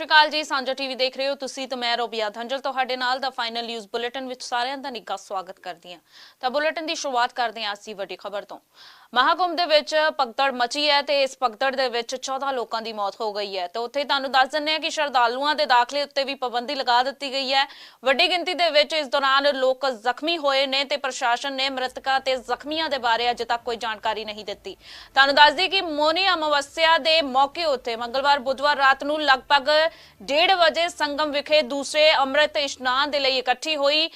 ਸਤਿ ਸ਼੍ਰੀ ਅਕਾਲ ਜੀ, ਸਾਂਝਾ ਟੀਵੀ ਦੇਖ ਰਹੇ ਹੋ ਤੁਸੀਂ ਤੇ ਮੈਂ ਰੋਬੀਆ ਧੰਜਲ ਤੁਹਾਡੇ ਨਾਲ ਦਾ ਫਾਈਨਲ ਨਿਊਜ਼ ਬੁਲੇਟਿਨ ਵਿੱਚ ਸਾਰਿਆਂ ਦਾ ਨਿੱਘਾ ਸਵਾਗਤ ਕਰਦੀ ਹਾਂ। ਤਾਂ ਬੁਲੇਟਿਨ ਦੀ ਸ਼ੁਰੂਆਤ ਕਰਦੇ ਹਾਂ ਅੱਜ ਦੀ ਵੱਡੀ ਖਬਰ ਤੋਂ। ਮਹਾਕੁੰਭ ਦੇ ਵਿੱਚ ਭਗਦੜ ਮਚੀ ਹੈ ਤੇ ਇਸ ਭਗਦੜ ਦੇ ਵਿੱਚ 14 ਲੋਕਾਂ ਦੀ ਮੌਤ ਹੋ ਗਈ ਹੈ। ਤੇ ਉੱਥੇ ਤੁਹਾਨੂੰ ਦੱਸ ਦਿੰਦੇ ਹਾਂ ਕਿ ਸ਼ਰਧਾਲੂਆਂ ਦੇ ਦਾਖਲੇ ਉੱਤੇ ਵੀ ਪਾਬੰਦੀ ਲਗਾ ਦਿੱਤੀ ਗਈ ਹੈ। ਵੱਡੀ ਗਿਣਤੀ ਦੇ ਵਿੱਚ ਇਸ ਦੌਰਾਨ ਲੋਕ ਜ਼ਖਮੀ ਹੋਏ ਨੇ ਤੇ ਪ੍ਰਸ਼ਾਸਨ ਨੇ ਮ੍ਰਿਤਕਾਂ ਤੇ ਜ਼ਖਮੀਆਂ ਦੇ ਬਾਰੇ ਅਜੇ ਤੱਕ ਕੋਈ ਜਾਣਕਾਰੀ ਨਹੀਂ ਦਿੱਤੀ। ਤੁਹਾਨੂੰ ਦੱਸ ਦਈਏ ਕਿ ਮੋਨੀ ਅਮਾਵਸਿਆ ਦੇ ਮੌਕੇ ਉੱਤੇ ਮੰਗਲਵਾਰ, ਬੁੱਧਵਾਰ ਰਾਤ ਨੂੰ ਲਗਭਗ 1:30 ਵਜੇ ਸੰਗਮ ਵਿਖੇ ਦੂਸਰੇ ਅੰਮ੍ਰਿਤ ਇਸ਼ਨਾਨ ਦੇ ਲਈ ਇਕੱਠੀ ਹੋਈ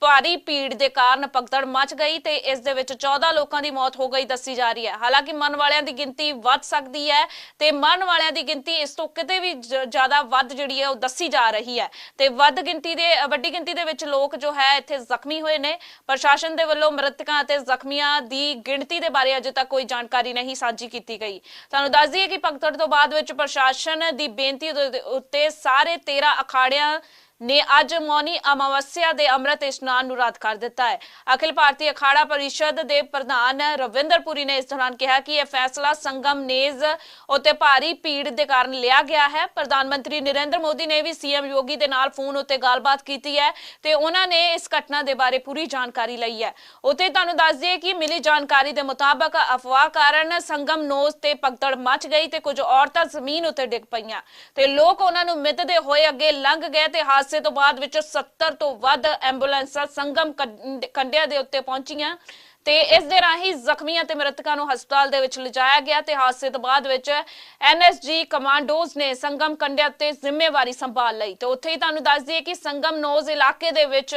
ਭਾਰੀ ਭੀੜ ਦੇ ਕਾਰਨ ਭਗਦੜ ਮਚ ਗਈ ਤੇ ਇਸ ਦੇ ਵਿੱਚ 14 ਲੋਕਾਂ ਦੀ ਮੌਤ ਹੋ ਗਈ ਦੱਸੀ ਜਾ ਰਹੀ ਹੈ। ਹਾਲਾਂਕਿ ਮਰਨ ਵਾਲਿਆਂ ਦੀ ਗਿਣਤੀ ਵੱਧ ਸਕਦੀ ਹੈ ਤੇ ਮਰਨ ਵਾਲਿਆਂ ਦੀ ਗਿਣਤੀ ਇਸ ਤੋਂ ਕਿਤੇ ਵੀ ਜ਼ਿਆਦਾ ਵੱਧ ਜਿਹੜੀ ਹੈ ਉਹ ਦੱਸੀ ਜਾ ਰਹੀ ਹੈ। ਤੇ ਵੱਧ ਗਿਣਤੀ ਦੇ, ਵੱਡੀ ਗਿਣਤੀ ਦੇ ਵਿੱਚ ਲੋਕ ਜੋ ਹੈ ਇੱਥੇ ਜ਼ਖਮੀ ਹੋਏ ਨੇ। ਪ੍ਰਸ਼ਾਸਨ ਦੇ ਵੱਲੋਂ ਮ੍ਰਿਤਕਾਂ ਅਤੇ ਜ਼ਖਮੀਆਂ ਦੀ ਗਿਣਤੀ ਦੇ ਬਾਰੇ ਅਜੇ ਤੱਕ ਕੋਈ ਜਾਣਕਾਰੀ ਨਹੀਂ ਸਾਂਝੀ ਕੀਤੀ ਗਈ। ਤੁਹਾਨੂੰ ਦੱਸ ਦਈਏ ਕਿ ਭਗਦੜ ਤੋਂ ਬਾਅਦ ਵਿੱਚ ਪ੍ਰਸ਼ਾਸਨ ਦੀ ਬੇਨਤੀ ਉੱਤੇ ਸਾਰੇ 13 ਅਖਾੜਿਆਂ ਨੇ ਅੱਜ ਮੌਨੀ ਅਮਾਵਸਿਆ ਦੇ ਅੰਮ੍ਰਿਤ ਇਸ਼ਨਾਨ ਨੂੰ ਰੱਦ ਕਰ ਦਿੱਤਾ ਹੈ। ਅਖਿਲ ਭਾਰਤੀ ਅਖਾੜਾ ਪਰਿਸ਼ਦ ਦੇ ਪ੍ਰਧਾਨ ਰਵਿੰਦਰਪੁਰੀ ਨੇ ਇਸ ਦੌਰਾਨ ਕਿਹਾ ਕਿ ਇਹ ਫੈਸਲਾ ਸੰਗਮ ਨੇਜ਼ ਉਤੇ ਭਾਰੀ ਭੀੜ ਦੇ ਕਾਰਨ ਲਿਆ ਗਿਆ ਹੈ। ਪ੍ਰਧਾਨ ਮੰਤਰੀ ਨਰਿੰਦਰ ਮੋਦੀ ਨੇ ਵੀ ਸੀਐਮ ਯੋਗੀ ਦੇ ਨਾਲ ਫੋਨ ਉੱਤੇ ਗੱਲਬਾਤ ਕੀਤੀ ਹੈ ਤੇ ਉਹਨਾਂ ਨੇ ਇਸ ਘਟਨਾ ਦੇ ਬਾਰੇ ਪੂਰੀ ਜਾਣਕਾਰੀ ਲਈ ਹੈ। ਉਤੇ ਤੁਹਾਨੂੰ ਦੱਸ ਦਈਏ ਕਿ ਮਿਲੀ ਜਾਣਕਾਰੀ ਦੇ ਮੁਤਾਬਕ ਅਫਵਾਹ ਕਾਰਨ ਸੰਗਮ ਨੋਜ਼ ਤੇ ਪਗਦੜ ਮਚ ਗਈ ਤੇ ਕੁਝ ਔਰਤਾਂ ਜ਼ਮੀਨ ਉਤੇ ਡਿੱਗ ਪਈਆਂ ਤੇ ਲੋਕ ਉਹਨਾਂ ਨੂੰ ਮਿੱਧਦੇ ਹੋਏ ਅੱਗੇ ਲੰਘ ਗਏ ਤੇ ਹਾਦਸੇ ਤੋਂ ਬਾਅਦ ਵਿੱਚ 70 ਤੋਂ ਵੱਧ ਐਂਬੂਲੈਂਸਾਂ ਸੰਗਮ ਕੰਢ- ਦੇ ਉੱਤੇ ਪਹੁੰਚੀਆਂ ਤੇ ਇਸ ਦੇ ਰਾਹੀਂ ਜ਼ਖਮੀਆਂ ਤੇ ਮ੍ਰਿਤਕਾਂ ਨੂੰ ਹਸਪਤਾਲ ਦੇ ਵਿੱਚ ਲਿਜਾਇਆ ਗਿਆ ਤੇ ਹਾਦਸੇ ਤੋਂ ਬਾਅਦ ਵਿੱਚ ਐਨਐਸਜੀ ਕਮਾਂਡੋਜ਼ ਨੇ ਸੰਗਮ ਕੰਡਿਆ ਤੇ ਜ਼ਿੰਮੇਵਾਰੀ ਸੰਭਾਲ ਲਈ। ਤੇ ਉੱਥੇ ਹੀ ਤੁਹਾਨੂੰ ਦੱਸ ਦਈਏ ਕਿ ਸੰਗਮ ਨੋਜ਼ ਇਲਾਕੇ ਦੇ ਵਿੱਚ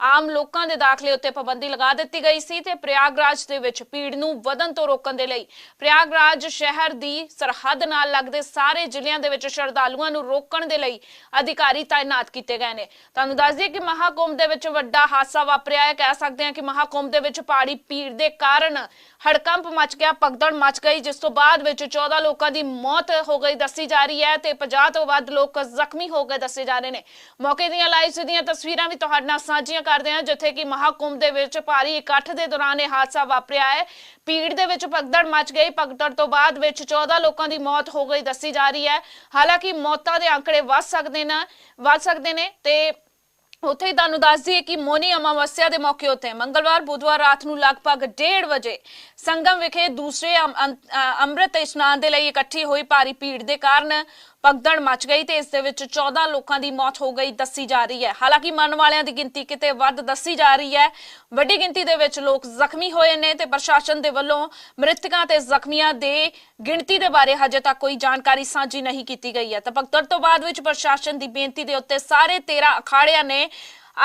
ਆਮ ਲੋਕਾਂ ਦੇ ਦਾਖਲੇ ਉੱਤੇ ਪਾਬੰਦੀ ਲਗਾ ਦਿੱਤੀ ਗਈ ਸੀ ਤੇ ਪ੍ਰਯਾਗਰਾਜ ਦੇ ਵਿੱਚ ਭੀੜ ਨੂੰ ਵਧਣ ਤੋਂ ਰੋਕਣ ਦੇ ਲਈ ਪ੍ਰਯਾਗਰਾਜ ਸ਼ਹਿਰ ਦੀ ਸਰਹੱਦ ਨਾਲ ਲੱਗਦੇ ਸਾਰੇ ਜ਼ਿਲ੍ਹਿਆਂ ਦੇ ਵਿੱਚ ਸ਼ਰਧਾਲੂਆਂ ਨੂੰ ਰੋਕਣ ਦੇ ਲਈ ਅਧਿਕਾਰੀ ਤਾਇਨਾਤ ਕੀਤੇ ਗਏ ਨੇ। ਤੁਹਾਨੂੰ ਦੱਸ ਦਈਏ ਕਿ ਮਹਾਕੁੰਭ ਦੇ ਵਿੱਚ ਵੱਡਾ ਹਾਦਸਾ ਵਾਪਰਿਆ ਹੈ। ਕਹਿ ਸਕਦੇ ਹਾਂ ਕਿ ਮਹਾਕੁੰਭ ਦੇ ਵਿੱਚ ਪਹਾੜੀ ਭੀੜ ਦੇ ਕਾਰਨ ਹੜਕੰਪ ਮਚ ਗਿਆ, ਭਗਦੜ ਮਚ ਗਈ, ਜਿਸ ਤੋਂ ਬਾਅਦ ਵਿੱਚ 14 ਲੋਕਾਂ ਦੀ ਮੌਤ ਹੋ ਗਈ ਦੱਸੀ ਜਾ ਰਹੀ ਹੈ ਤੇ 50 ਤੋਂ ਵੱਧ ਲੋਕ ਜ਼ਖਮੀ ਹੋ ਗਏ ਦੱਸੇ ਜਾ ਰਹੇ ਨੇ। ਮੌਕੇ ਦੀਆਂ ਲਾਈਵ ਦੀਆਂ ਤਸਵੀਰਾਂ ਵੀ ਤੁਹਾਡੇ ਨਾਲ ਸਾਂਝੀਆਂ ਕਰਦੇ ਹਾਂ, ਜਿੱਥੇ ਕਿ ਮਹਾਕੁੰਭ ਦੇ ਵਿੱਚ ਭਾਰੀ ਇਕੱਠ ਦੇ ਦੌਰਾਨ ਇਹ ਹਾਦਸਾ ਵਾਪਰਿਆ ਹੈ। ਭੀੜ ਦੇ ਵਿੱਚ ਭਗਦੜ ਮਚ ਗਈ। ਭਗਦੜ ਤੋਂ ਬਾਅਦ ਵਿੱਚ 14 ਲੋਕਾਂ ਦੀ ਮੌਤ ਹੋ ਗਈ ਦੱਸੀ ਜਾ ਰਹੀ ਹੈ। ਹਾਲਾਂਕਿ ਮੌਤਾਂ ਦੇ ਅੰਕੜੇ ਵੱਧ ਸਕਦੇ ਨੇ, ਵੱਧ ਸਕਦੇ ਨੇ ਤੇ ਉੱਥੇ ਹੀ ਤੁਹਾਨੂੰ ਦੱਸ ਦਈਏ ਕਿ ਮੋਨੀ ਅਮਾਵਸਿਆ ਦੇ ਮੌਕੇ ਉੱਤੇ ਮੰਗਲਵਾਰ, ਬੁੱਧਵਾਰ ਰਾਤ ਨੂੰ ਲਗਭਗ 1:30 ਵਜੇ ਸੰਗਮ ਵਿਖੇ ਦੂਸਰੇ ਅੰਮ੍ਰਿਤ ਇਸ਼ਨਾਨ ਦੇ ਲਈ ਇਕੱਠੀ ਹੋਈ ਭਾਰੀ ਭੀੜ ਦੇ ਕਾਰਨ ਭਗਦੜ ਮਚ ਗਈ ਤੇ ਇਸ ਦੇ ਵਿੱਚ 14 ਲੋਕਾਂ ਦੀ ਮੌਤ ਹੋ ਗਈ, ਦੱਸੀ ਜਾ ਰਹੀ ਹੈ। ਹਾਲਾਂਕਿ ਮਰਨ ਵਾਲਿਆਂ ਦੀ ਗਿਣਤੀ ਕਿਤੇ ਵੱਧ ਦੱਸੀ ਜਾ ਰਹੀ ਹੈ। ਵੱਡੀ ਗਿਣਤੀ ਦੇ ਵਿੱਚ ਲੋਕ ਜ਼ਖਮੀ ਹੋਏ ਨੇ ਤੇ ਪ੍ਰਸ਼ਾਸਨ ਦੇ ਵੱਲੋਂ ਮ੍ਰਿਤਕਾਂ ਤੇ ਜ਼ਖਮੀਆਂ ਦੇ ਗਿਣਤੀ ਦੇ ਬਾਰੇ ਹਜੇ ਤੱਕ ਕੋਈ ਜਾਣਕਾਰੀ ਸਾਂਝੀ ਨਹੀਂ ਕੀਤੀ ਗਈ ਹੈ। ਤਾਂ ਭਗਦੜ ਤੋਂ ਬਾਅਦ ਵਿੱਚ ਪ੍ਰਸ਼ਾਸਨ ਦੀ ਬੇਨਤੀ ਦੇ ਉੱਤੇ ਸਾਰੇ 13 ਅਖਾੜਿਆਂ ਨੇ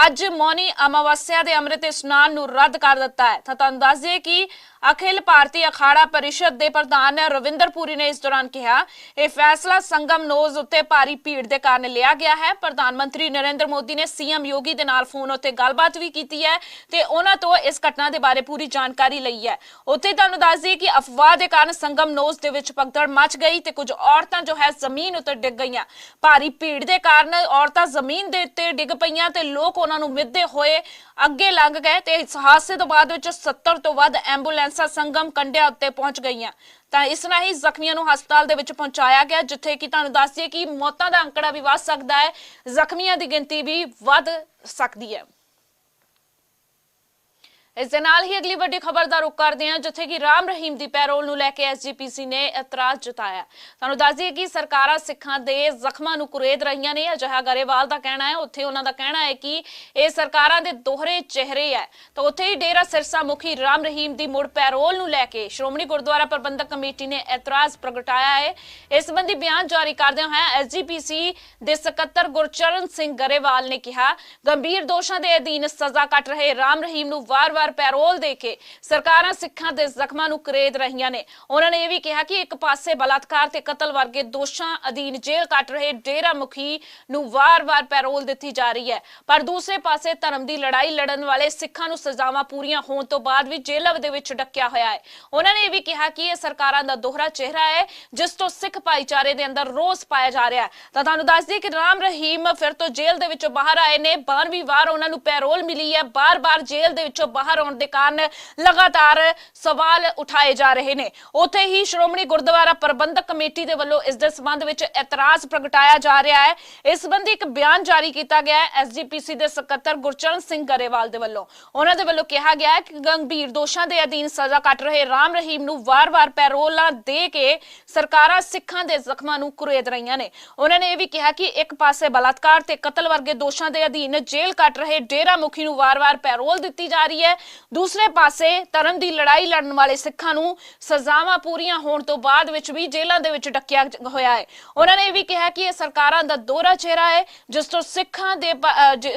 ਅੱਜ ਮੌਨੀ ਅਮਾਵਸਿਆ ਦੇ ਅੰਮ੍ਰਿਤ ਇਸ਼ਨਾਨ ਨੂੰ ਰੱਦ ਕਰ ਦਿੱਤਾ ਹੈ। ਤਾਂ ਤੁਹਾਨੂੰ ਦੱਸ ਦਈਏ ਕਿ ਅਖਿਲ ਭਾਰਤੀ ਅਖਾੜਾ ਪਰਿਸ਼ਦ ਦੇ ਪ੍ਰਧਾਨ ਰਵਿੰਦਰ ਪੁਰੀ ਨੇ ਇਸ ਦੌਰਾਨ ਕਿਹਾ, ਇਹ ਫੈਸਲਾ ਸੰਗਮ ਨੋਜ਼ ਉੱਤੇ ਭਾਰੀ ਭੀੜ ਦੇ ਕਾਰਨ ਲਿਆ ਗਿਆ ਹੈ। ਪ੍ਰਧਾਨ ਮੰਤਰੀ ਨਰਿੰਦਰ ਮੋਦੀ ਨੇ ਸੀਐਮ ਯੋਗੀ ਦੇ ਨਾਲ ਫੋਨ ਉੱਤੇ ਗੱਲਬਾਤ ਵੀ ਕੀਤੀ ਹੈ ਤੇ ਉਹਨਾਂ ਤੋਂ ਇਸ ਘਟਨਾ ਦੇ ਬਾਰੇ ਪੂਰੀ ਜਾਣਕਾਰੀ ਲਈ ਹੈ। ਉੱਥੇ ਤੁਹਾਨੂੰ ਦੱਸ ਦਈਏ ਕਿ ਅਫਵਾਹ ਦੇ ਕਾਰਨ ਸੰਗਮ ਨੋਜ਼ ਦੇ ਵਿੱਚ ਭਗਦੜ ਮਚ ਗਈ ਤੇ ਕੁਝ ਔਰਤਾਂ ਜੋ ਹੈ ਜ਼ਮੀਨ ਉੱਤੇ ਡਿੱਗ ਗਈਆਂ। ਭਾਰੀ ਭੀੜ ਦੇ ਕਾਰਨ ਔਰਤਾਂ ਜ਼ਮੀਨ ਦੇ ਉੱਤੇ ਡਿੱਗ ਪਈਆਂ ਤੇ ਲੋਕ ਉਹਨਾਂ ਨੂੰ ਮਿੱਧੇ ਹੋਏ ਅੱਗੇ ਲੰਘ ਗਏ ਤੇ ਇਸ ਹਾਦਸੇ ਤੋਂ ਬਾਅਦ ਵਿੱਚ 70 ਤੋਂ ਵੱਧ ਐਂਬੂਲੈਂਸਾਂ ਸੰਗਮ ਕੰਢਿਆਂ ਉੱਤੇ ਪਹੁੰਚ ਗਈਆਂ। ਤਾਂ ਇਸ ਨਾਲ ਹੀ ਜ਼ਖਮੀਆਂ ਨੂੰ ਹਸਪਤਾਲ ਦੇ ਵਿੱਚ ਪਹੁੰਚਾਇਆ ਗਿਆ, ਜਿੱਥੇ ਕਿ ਤੁਹਾਨੂੰ ਦੱਸ ਦਈਏ ਕਿ ਮੌਤਾਂ ਦਾ ਅੰਕੜਾ ਵੀ ਵੱਧ ਸਕਦਾ ਹੈ। ਜ਼ਖਮੀਆਂ ਦੀ ਗਿਣਤੀ ਵੀ ਵੱਧ ਸਕਦੀ ਹੈ। ਇਸ ਦੇ ਨਾਲ ਹੀ ਅਗਲੀ ਵੱਡੀ ਖਬਰ ਦਾ ਰੁਖ ਕਰਦੇ ਹਾਂ, ਜਿੱਥੇ ਕਿ ਰਾਮ ਰਹੀਮ ਦੀ ਪੈਰੋਲ ਨੂੰ ਲੈ ਕੇ ਐਸਜੀਪੀਸੀ ਨੇ ਇਤਰਾਜ਼ ਜਤਾਇਆ। ਤੁਹਾਨੂੰ ਦੱਸ ਦਈਏ ਕਿ ਸਰਕਾਰਾਂ ਸਿੱਖਾਂ ਦੇ ਜ਼ਖਮਾਂ ਨੂੰ ਕੁਰੇਦ ਰਹੀਆਂ ਨੇ। ਅਜਿਹਾ ਗਰੇਵਾਲ ਦਾ ਕਹਿਣਾ ਹੈ, ਉੱਥੇ ਉਹਨਾਂ ਦਾ ਕਹਿਣਾ ਹੈ ਕਿ ਇਹ ਸਰਕਾਰਾਂ ਦੇ ਦੋਹਰੇ ਚਿਹਰੇ ਹੈ। ਤਾਂ ਉੱਥੇ ਹੀ ਡੇਰਾ ਸਿਰਸਾ ਮੁਖੀ ਰਾਮ ਰਹੀਮ ਦੀ ਮੁੜ ਪੈਰੋਲ ਨੂੰ ਲੈ ਕੇ ਸ਼੍ਰੋਮਣੀ ਗੁਰਦੁਆਰਾ ਪ੍ਰਬੰਧਕ ਕਮੇਟੀ ਨੇ ਇਤਰਾਜ਼ ਪ੍ਰਗਟਾਇਆ ਹੈ। ਇਸ ਸੰਬੰਧੀ ਬਿਆਨ ਜਾਰੀ ਕਰਦਿਆਂ ਹੋਇਆ ਐਸਜੀਪੀਸੀ ਦੇ ਸਕੱਤਰ ਗੁਰਚਰਨ ਸਿੰਘ ਗਰੇਵਾਲ ਨੇ ਕਿਹਾ, ਗੰਭੀਰ ਦੋਸ਼ਾਂ ਦੇ ਅਧੀਨ ਸਜ਼ਾ ਕੱਟ ਰਹੇ ਰਾਮ ਰਹੀਮ ਨੂੰ ਵਾਰ-ਵਾਰ ਪੈਰੋਲ ਦੇ ਕੇ ਸਰਕਾਰਾਂ ਸਿੱਖਾਂ ਦੇ ਜ਼ਖਮਾਂ ਨੂੰ ਕਰੇਦ ਰਹੀਆਂ ਨੇ। ਉਹਨਾਂ ਨੇ ਇਹ ਵੀ ਕਿਹਾ ਕਿ ਇੱਕ ਪਾਸੇ ਬਲਾਤਕਾਰ ਤੇ ਕਤਲ ਵਰਗੇ ਦੋਸ਼ਾਂ ਅਧੀਨ ਜੇਲ੍ਹ ਕੱਟ ਰਹੇ ਡੇਰਾ ਮੁਖੀ ਨੂੰ ਵਾਰ-ਵਾਰ ਪੈਰੋਲ ਦਿੱਤੀ ਜਾ ਰਹੀ ਹੈ। ਪਰ ਦੂਸਰੇ ਪਾਸੇ ਧਰਮ ਦੀ ਲੜਾਈ ਲੜਨ ਵਾਲੇ ਸਿੱਖਾਂ ਨੂੰ ਸਜ਼ਾਵਾਂ ਪੂਰੀਆਂ ਹੋਣ ਤੋਂ ਬਾਅਦ ਵੀ ਜੇਲ੍ਹਾਂ ਦੇ ਵਿੱਚ ਡੱਕਿਆ ਹੋਇਆ ਹੈ। ਉਹਨਾਂ ਨੇ ਇਹ ਵੀ ਕਿਹਾ ਕਿ ਇਹ ਸਰਕਾਰਾਂ ਦਾ ਦੋਹਰਾ ਚਿਹਰਾ ਹੈ, ਜਿਸ ਤੋਂ ਸਿੱਖ ਭਾਈਚਾਰੇ ਦੇ ਅੰਦਰ ਰੋਸ ਪਾਇਆ ਜਾ ਰਿਹਾ ਹੈ। ਤਾਂ ਤੁਹਾਨੂੰ ਦੱਸ ਦਈਏ ਕਿ ਰਾਮ ਰਹੀਮ ਫਿਰ ਤੋਂ ਜੇਲ੍ਹ ਦੇ ਵਿੱਚੋਂ ਬਾਹਰ ਆਏ ਨੇ। 12ਵੀਂ ਵਾਰ ਉਹਨਾਂ ਨੂੰ ਪੈਰੋਲ ਮਿਲੀ ਹੈ। ਬਾਰ-ਬਾਰ ਜੇਲ੍ਹ ਦੇ ਵਿੱਚੋਂ ਬਾਹਰ ਬਾਹਰ ਆਉਣ ਦੇ ਕਾਰਨ ਲਗਾਤਾਰ ਸਵਾਲ ਉਠਾਏ ਜਾ ਰਹੇ ਨੇ। ਉੱਥੇ ਹੀ ਸ਼੍ਰੋਮਣੀ ਗੁਰਦੁਆਰਾ ਪ੍ਰਬੰਧਕ ਕਮੇਟੀ ਦੇ ਵੱਲੋਂ ਇਸ ਦੇ ਸੰਬੰਧ ਵਿੱਚ ਇਤਰਾਜ਼ ਪ੍ਰਗਟਾਇਆ ਜਾ ਰਿਹਾ ਹੈ। ਇਸ ਸੰਬੰਧੀ ਇੱਕ ਬਿਆਨ ਜਾਰੀ ਕੀਤਾ ਗਿਆ ਹੈ ਐਸਜੀਪੀਸੀ ਦੇ ਸਕੱਤਰ ਗੁਰਚਰਨ ਸਿੰਘ ਗਰੇਵਾਲ ਦੇ ਵੱਲੋਂ। ਉਹਨਾਂ ਦੇ ਵੱਲੋਂ ਕਿਹਾ ਗਿਆ ਹੈ ਕਿ ਗੰਭੀਰ ਦੋਸ਼ਾਂ ਦੇ ਅਧੀਨ ਸਜ਼ਾ ਕੱਟ ਰਹੇ ਰਾਮ ਰਹੀਮ ਨੂੰ ਵਾਰ-ਵਾਰ ਪੈਰੋਲਾਂ ਦੇ ਕੇ ਸਰਕਾਰਾਂ ਸਿੱਖਾਂ ਦੇ ਜ਼ਖਮਾਂ ਨੂੰ ਕੁਰੇਦ ਰਹੀਆਂ ਨੇ। ਉਹਨਾਂ ਨੇ ਇਹ ਵੀ ਕਿਹਾ ਕਿ ਇੱਕ ਪਾਸੇ ਬਲਾਤਕਾਰ ਤੇ ਕਤਲ ਵਰਗੇ ਦੋਸ਼ਾਂ ਦੇ ਅਧੀਨ ਜੇਲ੍ਹ ਕੱਟ ਰਹੇ ਡੇਰਾ ਮੁਖੀ ਨੂੰ ਵਾਰ-ਵਾਰ ਪੈਰੋਲ ਦਿੱਤੀ ਜਾ ਰਹੀ ਹੈ। ਦੂਸਰੇ ਪਾਸੇ ਧਰਮ ਦੀ ਲੜਾਈ ਲੜਨ ਵਾਲੇ ਸਿੱਖਾਂ ਨੂੰ ਸਜ਼ਾਵਾਂ ਪੂਰੀਆਂ ਹੋਣ ਤੋਂ ਬਾਅਦ ਵਿੱਚ ਵੀ ਜੇਲ੍ਹਾਂ ਦੇ ਵਿੱਚ ਡੱਕਿਆ ਹੋਇਆ ਹੈ। ਉਹਨਾਂ ਨੇ ਇਹ ਵੀ ਕਿਹਾ ਕਿ ਇਹ ਸਰਕਾਰਾਂ ਦਾ ਦੋਹਰਾ ਚਿਹਰਾ ਹੈ, ਜਿਸ ਤੋਂ ਸਿੱਖਾਂ ਦੇ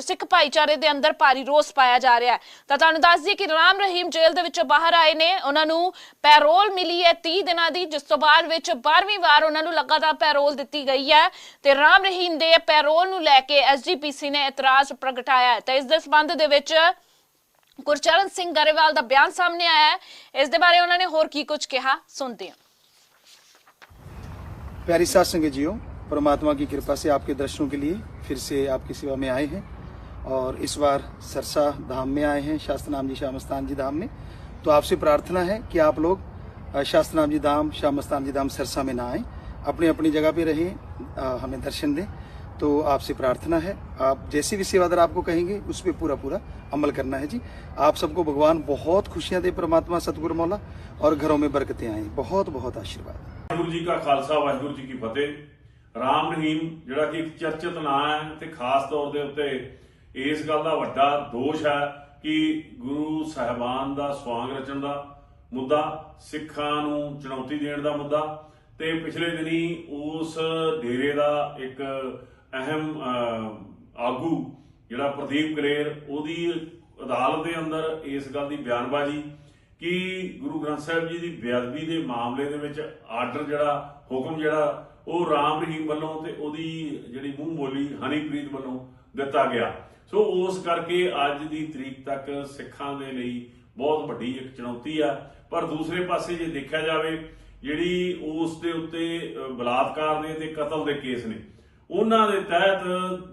ਸਿੱਖ ਭਾਈਚਾਰੇ ਦੇ ਅੰਦਰ ਭਾਰੀ ਰੋਸ ਪਾਇਆ ਜਾ ਰਿਹਾ ਹੈ। ਤਾਂ ਤੁਹਾਨੂੰ ਦੱਸ ਦਈਏ ਕਿ ਰਾਮ ਰਹੀਮ ਜੇਲ੍ਹ ਦੇ ਵਿੱਚੋਂ ਬਾਹਰ ਆਏ ਨੇ। ਉਹਨਾਂ ਨੂੰ ਪੈਰੋਲ ਮਿਲੀ ਹੈ 30 ਦਿਨਾਂ ਦੀ, ਜਿਸ ਤੋਂ ਬਾਅਦ ਵਿੱਚ 12ਵੀਂ ਵਾਰ ਉਹਨਾਂ ਨੂੰ ਲਗਾਤਾਰ ਪੈਰੋਲ ਦਿੱਤੀ ਗਈ ਹੈ। ਤੇ ਰਾਮ ਰਹੀਮ ਦੇ ਪੈਰੋਲ ਨੂੰ ਲੈ ਕੇ ਐਸਜੀਪੀਸੀ ਨੇ ਇਤਰਾਜ਼ ਪ੍ਰਗਟਾਇਆ ਹੈ। ਤਾਂ ਇਸ ਦੇ ਸੰਬੰਧ ਦੇ ਵਿੱਚ ਗੁਰਚਰਨ ਸਿੰਘ ਗਰੇਵਾਲ ਦਾ ਬਿਆਨ ਸਾਹਮਣੇ ਆਇਆ ਹੈ ਇਸ ਦੇ ਬਾਰੇ ਉਹਨਾਂ ਨੇ ਹੋਰ ਕੀ ਕੁਝ ਕਿਹਾ ਸੁਣਦੇ ਹਾਂ प्यारी सात संगत जियो परमात्मा की कृपा से आपके दर्शनों के लिए फिर से आपकी सेवा में आए हैं और इस बार सरसा धाम में आए हैं शास्त्रनाम जी श्यामस्तान जी धाम में तो आपसे प्रार्थना है कि आप लोग अ, शास्त्रनाम जी धाम श्यामस्तान जी धाम सरसा में ना आए अपनी अपनी जगह पे रहें अ, हमें दर्शन दें तो आपसे प्रार्थना है आप जैसे भी सेवादार आपको कहेंगे उस पर पूरा पूरा अमल करना है जी आप सबको भगवान बहुत खुशियां दे परमात्मा सतगुरु मौला और घरों में बरकतें आए बहुत बहुत आशीर्वाद ਵਾਹਿਗੁਰੂ ਜੀ ਕਾ ਖਾਲਸਾ ਵਾਹਿਗੁਰੂ ਜੀ ਕੀ ਫਤਿਹ ਰਾਮ ਰਹੀਮ ਜਿਹੜਾ ਕਿ ਇੱਕ ਚਰਚਿਤ ਨਾਂ ਹੈ ਤੇ ਖਾਸ ਤੌਰ ਦੇ ਉੱਤੇ ਇਸ ਗੱਲ ਦਾ ਵੱਡਾ ਦੋਸ਼ ਹੈ ਕਿ ਗੁਰੂ ਸਾਹਿਬਾਨ ਦਾ ਸਵਾਂਗ ਰਚਣ ਦਾ ਮੁੱਦਾ ਸਿੱਖਾਂ ਨੂੰ ਚੁਣੌਤੀ ਦੇਣ ਦਾ ਮੁੱਦਾ ਤੇ ਪਿਛਲੇ ਦਿਨੀ ਉਸ ਡੇਰੇ ਦਾ ਇੱਕ ਅਹਿਮ ਆਗੂ ਜਿਹੜਾ ਪ੍ਰਦੀਪ ਕਲੇਰ ਉਹਦੀ ਅਦਾਲਤ ਦੇ ਅੰਦਰ ਇਸ ਗੱਲ ਦੀ ਬਿਆਨਬਾਜ਼ੀ ਕਿ ਗੁਰੂ ਗ੍ਰੰਥ ਸਾਹਿਬ ਜੀ ਦੀ ਬੇਅਦਬੀ ਦੇ ਮਾਮਲੇ ਦੇ ਵਿੱਚ ਆਰਡਰ ਜਿਹੜਾ, ਹੁਕਮ ਜਿਹੜਾ, ਉਹ ਰਾਮ ਰਹੀਮ ਵੱਲੋਂ ਤੇ ਉਹਦੀ ਜਿਹੜੀ ਮੂੰਹ ਬੋਲੀ ਹਨੀਪ੍ਰੀਤ ਵੱਲੋਂ ਦਿੱਤਾ ਗਿਆ। ਸੋ ਉਸ ਕਰਕੇ ਅੱਜ ਦੀ ਤਰੀਕ ਤੱਕ ਸਿੱਖਾਂ ਦੇ ਲਈ ਬਹੁਤ ਵੱਡੀ ਇੱਕ ਚੁਣੌਤੀ ਆ। ਪਰ ਦੂਸਰੇ ਪਾਸੇ ਜੇ ਦੇਖਿਆ ਜਾਵੇ, ਜਿਹੜੀ ਉਸ ਦੇ ਉੱਤੇ ਬਲਾਤਕਾਰ ਦੇ ਤੇ ਕਤਲ ਦੇ ਕੇਸ ਨੇ ਉਹਨਾਂ ਦੇ ਤਹਿਤ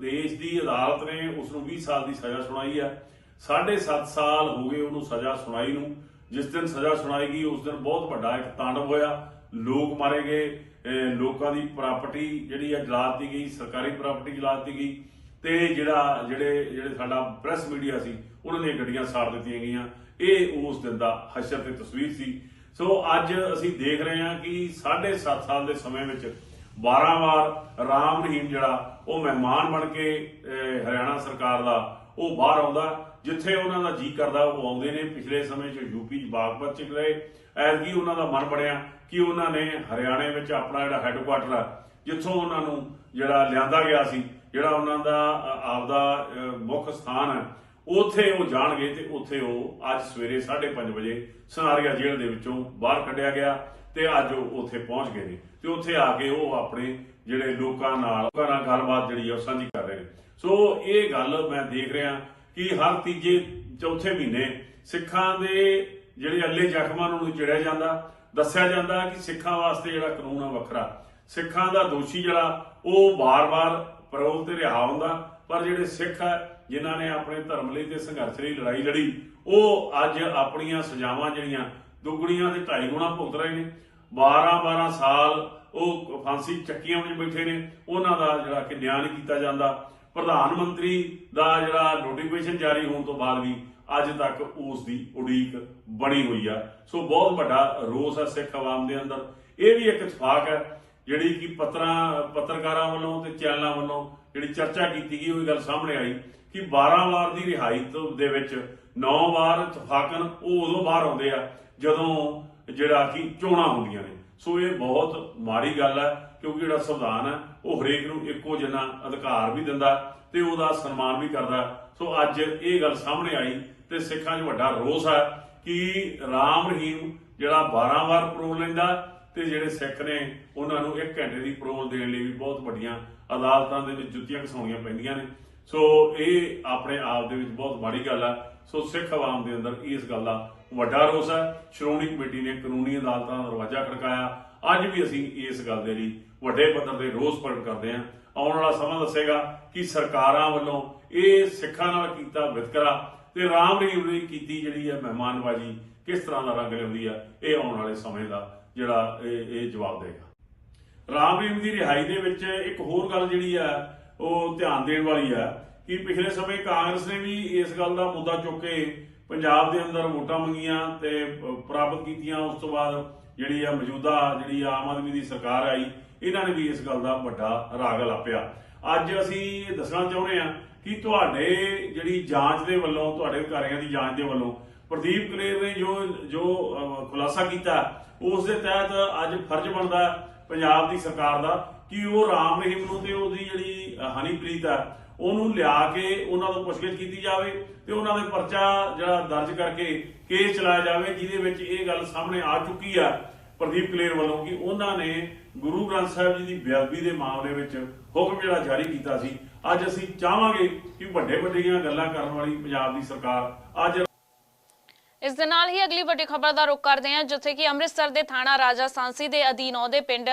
ਦੇਸ਼ ਦੀ ਅਦਾਲਤ ਨੇ ਉਸ ਨੂੰ 20 ਸਾਲ ਦੀ ਸਜ਼ਾ ਸੁਣਾਈ ਆ। 7.5 ਸਾਲ ਹੋ ਗਏ ਉਹਨੂੰ ਸਜ਼ਾ ਸੁਣਾਈ ਨੂੰ। ਜਿਸ ਦਿਨ ਸਜ਼ਾ ਸੁਣਾਈ ਗਈ, ਉਸ ਦਿਨ ਬਹੁਤ ਵੱਡਾ ਇੱਕ ਤਾਂਡਵ ਹੋਇਆ। ਲੋਕ ਮਾਰੇ ਗਏ। ਲੋਕਾਂ ਦੀ ਪ੍ਰਾਪਰਟੀ ਜਿਹੜੀ ਆ ਜਲਾ ਦਿੱਤੀ ਗਈ, ਸਰਕਾਰੀ ਪ੍ਰਾਪਰਟੀ ਜਲਾ ਦਿੱਤੀ ਗਈ। ਤੇ ਜਿਹੜਾ, ਜਿਹੜੇ ਜਿਹੜੇ ਸਾਡਾ ਪ੍ਰੈਸ ਮੀਡੀਆ ਸੀ, ਉਹਨਾਂ ਦੀਆਂ ਗੱਡੀਆਂ ਸਾੜ ਦਿੱਤੀਆਂ ਗਈਆਂ। ਇਹ ਉਸ ਦਿਨ ਦਾ ਹਸ਼ਰ ਤੇ ਤਸਵੀਰ ਸੀ। ਸੋ ਅੱਜ ਅਸੀਂ ਦੇਖ ਰਹੇ ਹਾਂ ਕਿ 7.5 ਸਾਲ ਦੇ ਸਮੇਂ ਵਿੱਚ 12 ਵਾਰ ਰਾਮ ਰਹੀਮ ਜਿਹੜਾ, ਉਹ ਮਹਿਮਾਨ ਬਣ ਕੇ ਹਰਿਆਣਾ ਸਰਕਾਰ ਦਾ, ਉਹ ਬਾਹਰ ਆਉਂਦਾ, ਜਿੱਥੇ ਉਹਨਾਂ ਦਾ ਜੀ ਕਰਦਾ, ਉਹ ਆਉਂਦੇ ਨੇ। ਪਿਛਲੇ ਸਮੇਂ 'ਚ ਯੂਪੀ 'ਚ ਬਾਗਪਤ 'ਚ ਗਏ ਐਤਕੀ ਉਹਨਾਂ ਦਾ ਮਨ ਬਣਿਆ ਕਿ ਉਹਨਾਂ ਨੇ ਹਰਿਆਣੇ ਵਿੱਚ ਆਪਣਾ ਜਿਹੜਾ ਹੈੱਡਕੁਆਟਰ ਆ, ਜਿੱਥੋਂ ਉਹਨਾਂ ਨੂੰ ਜਿਹੜਾ ਲਿਆਂਦਾ ਗਿਆ ਸੀ, ਜਿਹੜਾ ਉਹਨਾਂ ਦਾ ਆਪਦਾ ਮੁੱਖ ਸਥਾਨ ਹੈ ਉੱਥੇ ਉਹ ਜਾਣਗੇ ਤੇ ਉੱਥੇ ਉਹ ਅੱਜ ਸਵੇਰੇ 5:30 ਵਜੇ ਸਨਾਰੀਆ ਜੇਲ੍ਹ ਦੇ ਵਿੱਚੋਂ ਬਾਹਰ ਕੱਢਿਆ ਗਿਆ ਤੇ ਅੱਜ ਉਹ ਉੱਥੇ ਪਹੁੰਚ ਗਏ ਨੇ। ਤੇ ਉੱਥੇ ਆ ਕੇ ਉਹ ਆਪਣੇ ਜਿਹੜੇ ਲੋਕਾਂ ਨਾਲ, ਲੋਕਾਂ ਗੱਲਬਾਤ ਜਿਹੜੀ ਆ ਉਹ ਸਾਂਝੀ ਕਰ ਰਹੇ ਨੇ। ਸੋ ਇਹ ਗੱਲ ਮੈਂ ਦੇਖ ਰਿਹਾ ਕਿ ਹਰ ਤੀਜੇ ਚੌਥੇ ਮਹੀਨੇ ਸਿੱਖਾਂ ਦੇ ਜਿਹੜੇ ਅੱਲੇ ਜ਼ਖਮਾਂ ਨੂੰ ਚਿੜਿਆ ਜਾਂਦਾ। ਦੱਸਿਆ ਜਾਂਦਾ ਕਿ ਸਿੱਖਾਂ ਵਾਸਤੇ ਜਿਹੜਾ ਕਾਨੂੰਨ ਆ ਵੱਖਰਾ। ਸਿੱਖਾਂ ਦਾ ਦੋਸ਼ੀ ਜਿਹੜਾ, ਉਹ ਬਾਰ-ਬਾਰ ਪਰੋਲ ਤੇ ਰਿਹਾ ਹੁੰਦਾ। ਪਰ ਜਿਹੜੇ ਸਿੱਖ ਆ, ਜਿਨ੍ਹਾਂ ਨੇ ਆਪਣੇ ਧਰਮ ਲਈ ਤੇ ਸੰਘਰਸ਼ ਲਈ ਲੜਾਈ ਲੜੀ, ਉਹ ਅੱਜ ਆਪਣੀਆਂ ਸਜ਼ਾਵਾਂ ਜਿਹੜੀਆਂ ਦੁੱਗਣੀਆਂ ਤੇ ਢਾਈ ਗੁਣਾ ਭੁਗਤ ਰਹੇ ਨੇ। 12-12 ਸਾਲ ਉਹ ਫਾਂਸੀ ਚੱਕੀਆਂ ਵਿੱਚ ਬੈਠੇ ਨੇ। ਉਹਨਾਂ ਦਾ ਜਿਹੜਾ ਕਿ ਨਿਆਂ ਨਹੀਂ ਕੀਤਾ ਜਾਂਦਾ। ਪ੍ਰਧਾਨ ਮੰਤਰੀ ਦਾ ਜਿਹੜਾ ਨੋਟੀਫਿਕੇਸ਼ਨ ਜਾਰੀ ਹੋਣ ਤੋਂ ਬਾਅਦ ਵੀ ਅੱਜ ਤੱਕ ਉਸ ਦੀ ਉਡੀਕ ਬਣੀ ਹੋਈ ਆ। ਸੋ ਬਹੁਤ ਵੱਡਾ ਰੋਸ ਹੈ ਸਿੱਖ ਆਵਾਮ ਦੇ ਅੰਦਰ। ਇਹ ਵੀ ਇੱਕ ਇਤਫਾਕ ਹੈ, ਜਿਹੜੀ ਕਿ ਪੱਤਰਾਂ, ਪੱਤਰਕਾਰਾਂ ਵੱਲੋਂ ਤੇ ਚੈਨਲਾਂ ਵੱਲੋਂ ਜਿਹੜੀ ਚਰਚਾ ਕੀਤੀ ਗਈ, ਉਹ ਇਹ ਗੱਲ ਸਾਹਮਣੇ ਆਈ ਕਿ 12 ਵਾਰ ਦੀ ਰਿਹਾਈ ਤੋਂ ਦੇ ਵਿੱਚ 9 ਵਾਰ ਇਤਫਾਕਨ ਉਹ ਉਦੋਂ ਬਾਹਰ ਆਉਂਦੇ ਆ, ਜਦੋਂ ਜਿਹੜਾ ਕਿ ਚੋਣਾਂ ਹੁੰਦੀਆਂ ਨੇ। ਸੋ ਇਹ ਬਹੁਤ ਮਾੜੀ ਗੱਲ ਹੈ, ਕਿਉਂਕਿ ਜਿਹੜਾ ਸੰਵਿਧਾਨ ਹੈ, ਉਹ ਹਰੇਕ ਨੂੰ ਇੱਕੋ ਜਿਹਾ ਅਧਿਕਾਰ ਵੀ ਦਿੰਦਾ ਤੇ ਉਹਦਾ ਸਨਮਾਨ ਵੀ ਕਰਦਾ। ਸੋ ਅੱਜ ਇਹ ਗੱਲ ਸਾਹਮਣੇ ਆਈ ਤੇ ਸਿੱਖਾਂ 'ਚ ਵੱਡਾ ਰੋਸ ਹੈ ਕਿ ਰਾਮ ਰਹੀਮ ਜਿਹੜਾ 12 ਵਾਰ ਪਰੋਲ ਲੈਂਦਾ ਤੇ ਜਿਹੜੇ ਸਿੱਖ ਨੇ, ਉਹਨਾਂ ਨੂੰ 1 ਘੰਟੇ ਦੀ ਪਰੋਲ ਦੇਣ ਲਈ ਵੀ ਬਹੁਤ ਵੱਡੀਆਂ ਅਦਾਲਤਾਂ ਦੇ ਵਿੱਚ ਜੁੱਤੀਆਂ ਘਸਾਉਣੀਆਂ ਪੈਂਦੀਆਂ ਨੇ। ਸੋ ਇਹ ਆਪਣੇ ਆਪ ਦੇ ਵਿੱਚ ਬਹੁਤ ਮਾੜੀ ਗੱਲ ਹੈ। ਸੋ ਸਿੱਖ ਆਵਾਮ ਦੇ ਅੰਦਰ ਇਸ ਗੱਲ ਦਾ ਵੱਡਾ ਰੋਸ ਹੈ। ਸ਼੍ਰੋਮਣੀ ਕਮੇਟੀ ਨੇ ਕਾਨੂੰਨੀ ਅਦਾਲਤਾਂ ਦਾ ਦਰਵਾਜ਼ਾ ਖੜਕਾਇਆ। ਅੱਜ ਵੀ ਅਸੀਂ ਇਸ ਗੱਲ ਦੇ ਲਈ ਵੱਡੇ ਪੱਧਰ ਤੇ ਰੋਸ ਪ੍ਰਗਟ ਕਰਦੇ ਹਾਂ। ਆਉਣ ਵਾਲਾ ਸਮਾਂ ਦੱਸੇਗਾ ਕਿ ਸਰਕਾਰਾਂ ਵੱਲੋਂ ਇਹ ਸਿੱਖਾਂ ਨਾਲ ਕੀਤਾ ਵਿਤਕਰਾ ਤੇ ਰਾਮ ਰਹੀਮ ਨੇ ਕੀਤੀ ਜਿਹੜੀ ਹੈ ਮਹਿਮਾਨਬਾਜ਼ੀ ਕਿਸ ਤਰ੍ਹਾਂ ਦਾ ਰੰਗ ਲਿਆਉਂਦੀ ਆ ਇਹ ਆਉਣ ਵਾਲੇ ਸਮੇਂ ਦਾ ਜਿਹੜਾ ਇਹ ਇਹ ਜਵਾਬ ਦੇਗਾ। ਰਾਮ ਰਹੀਮ ਦੀ ਰਿਹਾਈ ਦੇ ਵਿੱਚ ਇੱਕ ਹੋਰ ਗੱਲ ਜਿਹੜੀ ਆ ਉਹ ਧਿਆਨ ਦੇਣ ਵਾਲੀ ਆ ਕਿ ਪਿਛਲੇ ਸਮੇਂ ਕਾਂਗਰਸ ਨੇ ਵੀ ਇਸ ਗੱਲ ਦਾ ਮੁੱਦਾ ਚੁੱਕ ਕੇ ਪੰਜਾਬ ਦੇ ਅੰਦਰ ਵੋਟਾਂ ਮੰਗੀਆਂ ਤੇ ਪ੍ਰਾਪਤ ਕੀਤੀਆਂ, ਉਸ ਤੋਂ ਬਾਅਦ ਜਿਹੜੀ ਆ ਮੌਜੂਦਾ ਜਿਹੜੀ ਆਮ ਆਦਮੀ ਦੀ ਸਰਕਾਰ ਆਈ, ਇਹਨਾਂ ਨੇ ਵੀ ਇਸ ਗੱਲ ਦਾ ਵੱਡਾ ਰਾਗ ਲਾਪਿਆ। ਅੱਜ ਅਸੀਂ ਦੱਸਣਾ ਚਾਹੁੰਦੇ ਆ ਕਿ ਤੁਹਾਡੇ ਜਿਹੜੀ ਜਾਂਚ ਦੇ ਵੱਲੋਂ, ਤੁਹਾਡੇ ਅਧਿਕਾਰੀਆਂ ਦੀ ਜਾਂਚ ਦੇ ਵੱਲੋਂ ਪ੍ਰਦੀਪ ਕਲੇਰ ਨੇ ਜੋ ਜੋ ਖੁਲਾਸਾ ਕੀਤਾ, ਉਸ ਦੇ ਤਹਿਤ ਅੱਜ ਫਰਜ਼ ਬਣਦਾ ਪੰਜਾਬ ਦੀ ਸਰਕਾਰ ਦਾ ਕਿ ਉਹ ਰਾਮ ਰਹੀਮ ਨੂੰ ਤੇ ਉਹਦੀ ਜਿਹੜੀ ਹਨੀਪ੍ਰੀਤ ਆ ਉਹਨੂੰ ਲਿਆ ਕੇ ਉਹਨਾਂ ਤੋਂ ਪੁੱਛਗਿੱਛ ਕੀਤੀ ਜਾਵੇ ਤੇ ਉਹਨਾਂ ਦੇ ਪਰਚਾ ਜਿਹੜਾ ਦਰਜ ਕਰਕੇ ਕੇਸ ਚਲਾਇਆ ਜਾਵੇ, ਜਿਹਦੇ ਵਿੱਚ ਇਹ ਗੱਲ ਸਾਹਮਣੇ ਆ ਚੁੱਕੀ ਆ ਪ੍ਰਦੀਪ ਕਲੇਰ ਵੱਲੋਂ ਕਿ ਉਹਨਾਂ ਨੇ ਗੁਰੂ ਗ੍ਰੰਥ ਸਾਹਿਬ ਜੀ ਦੀ ਬੇਅਦਬੀ ਦੇ ਮਾਮਲੇ ਵਿੱਚ ਹੁਕਮ ਜਿਹੜਾ ਜਾਰੀ ਕੀਤਾ ਸੀ। ਅੱਜ ਅਸੀਂ ਚਾਹਾਂਗੇ ਕਿ ਵੱਡੇ ਵੱਡੀਆਂ ਗੱਲਾਂ ਕਰਨ ਵਾਲੀ ਪੰਜਾਬ ਦੀ ਸਰਕਾਰ ਅੱਜ ਇਸ ਦੇ ਨਾਲ ਹੀ ਅਗਲੀ ਵੱਡੀ ਖਬਰ ਦਾ ਰੁਖ ਕਰਦੇ ਹਾਂ, ਜਿੱਥੇ ਕਿ ਅੰਮ੍ਰਿਤਸਰ ਦੇ ਥਾਣਾ ਰਾਜਾ ਸਾਂਸੀ ਦੇ ਅਧੀਨ ਆਉਂਦੇ ਪਿੰਡ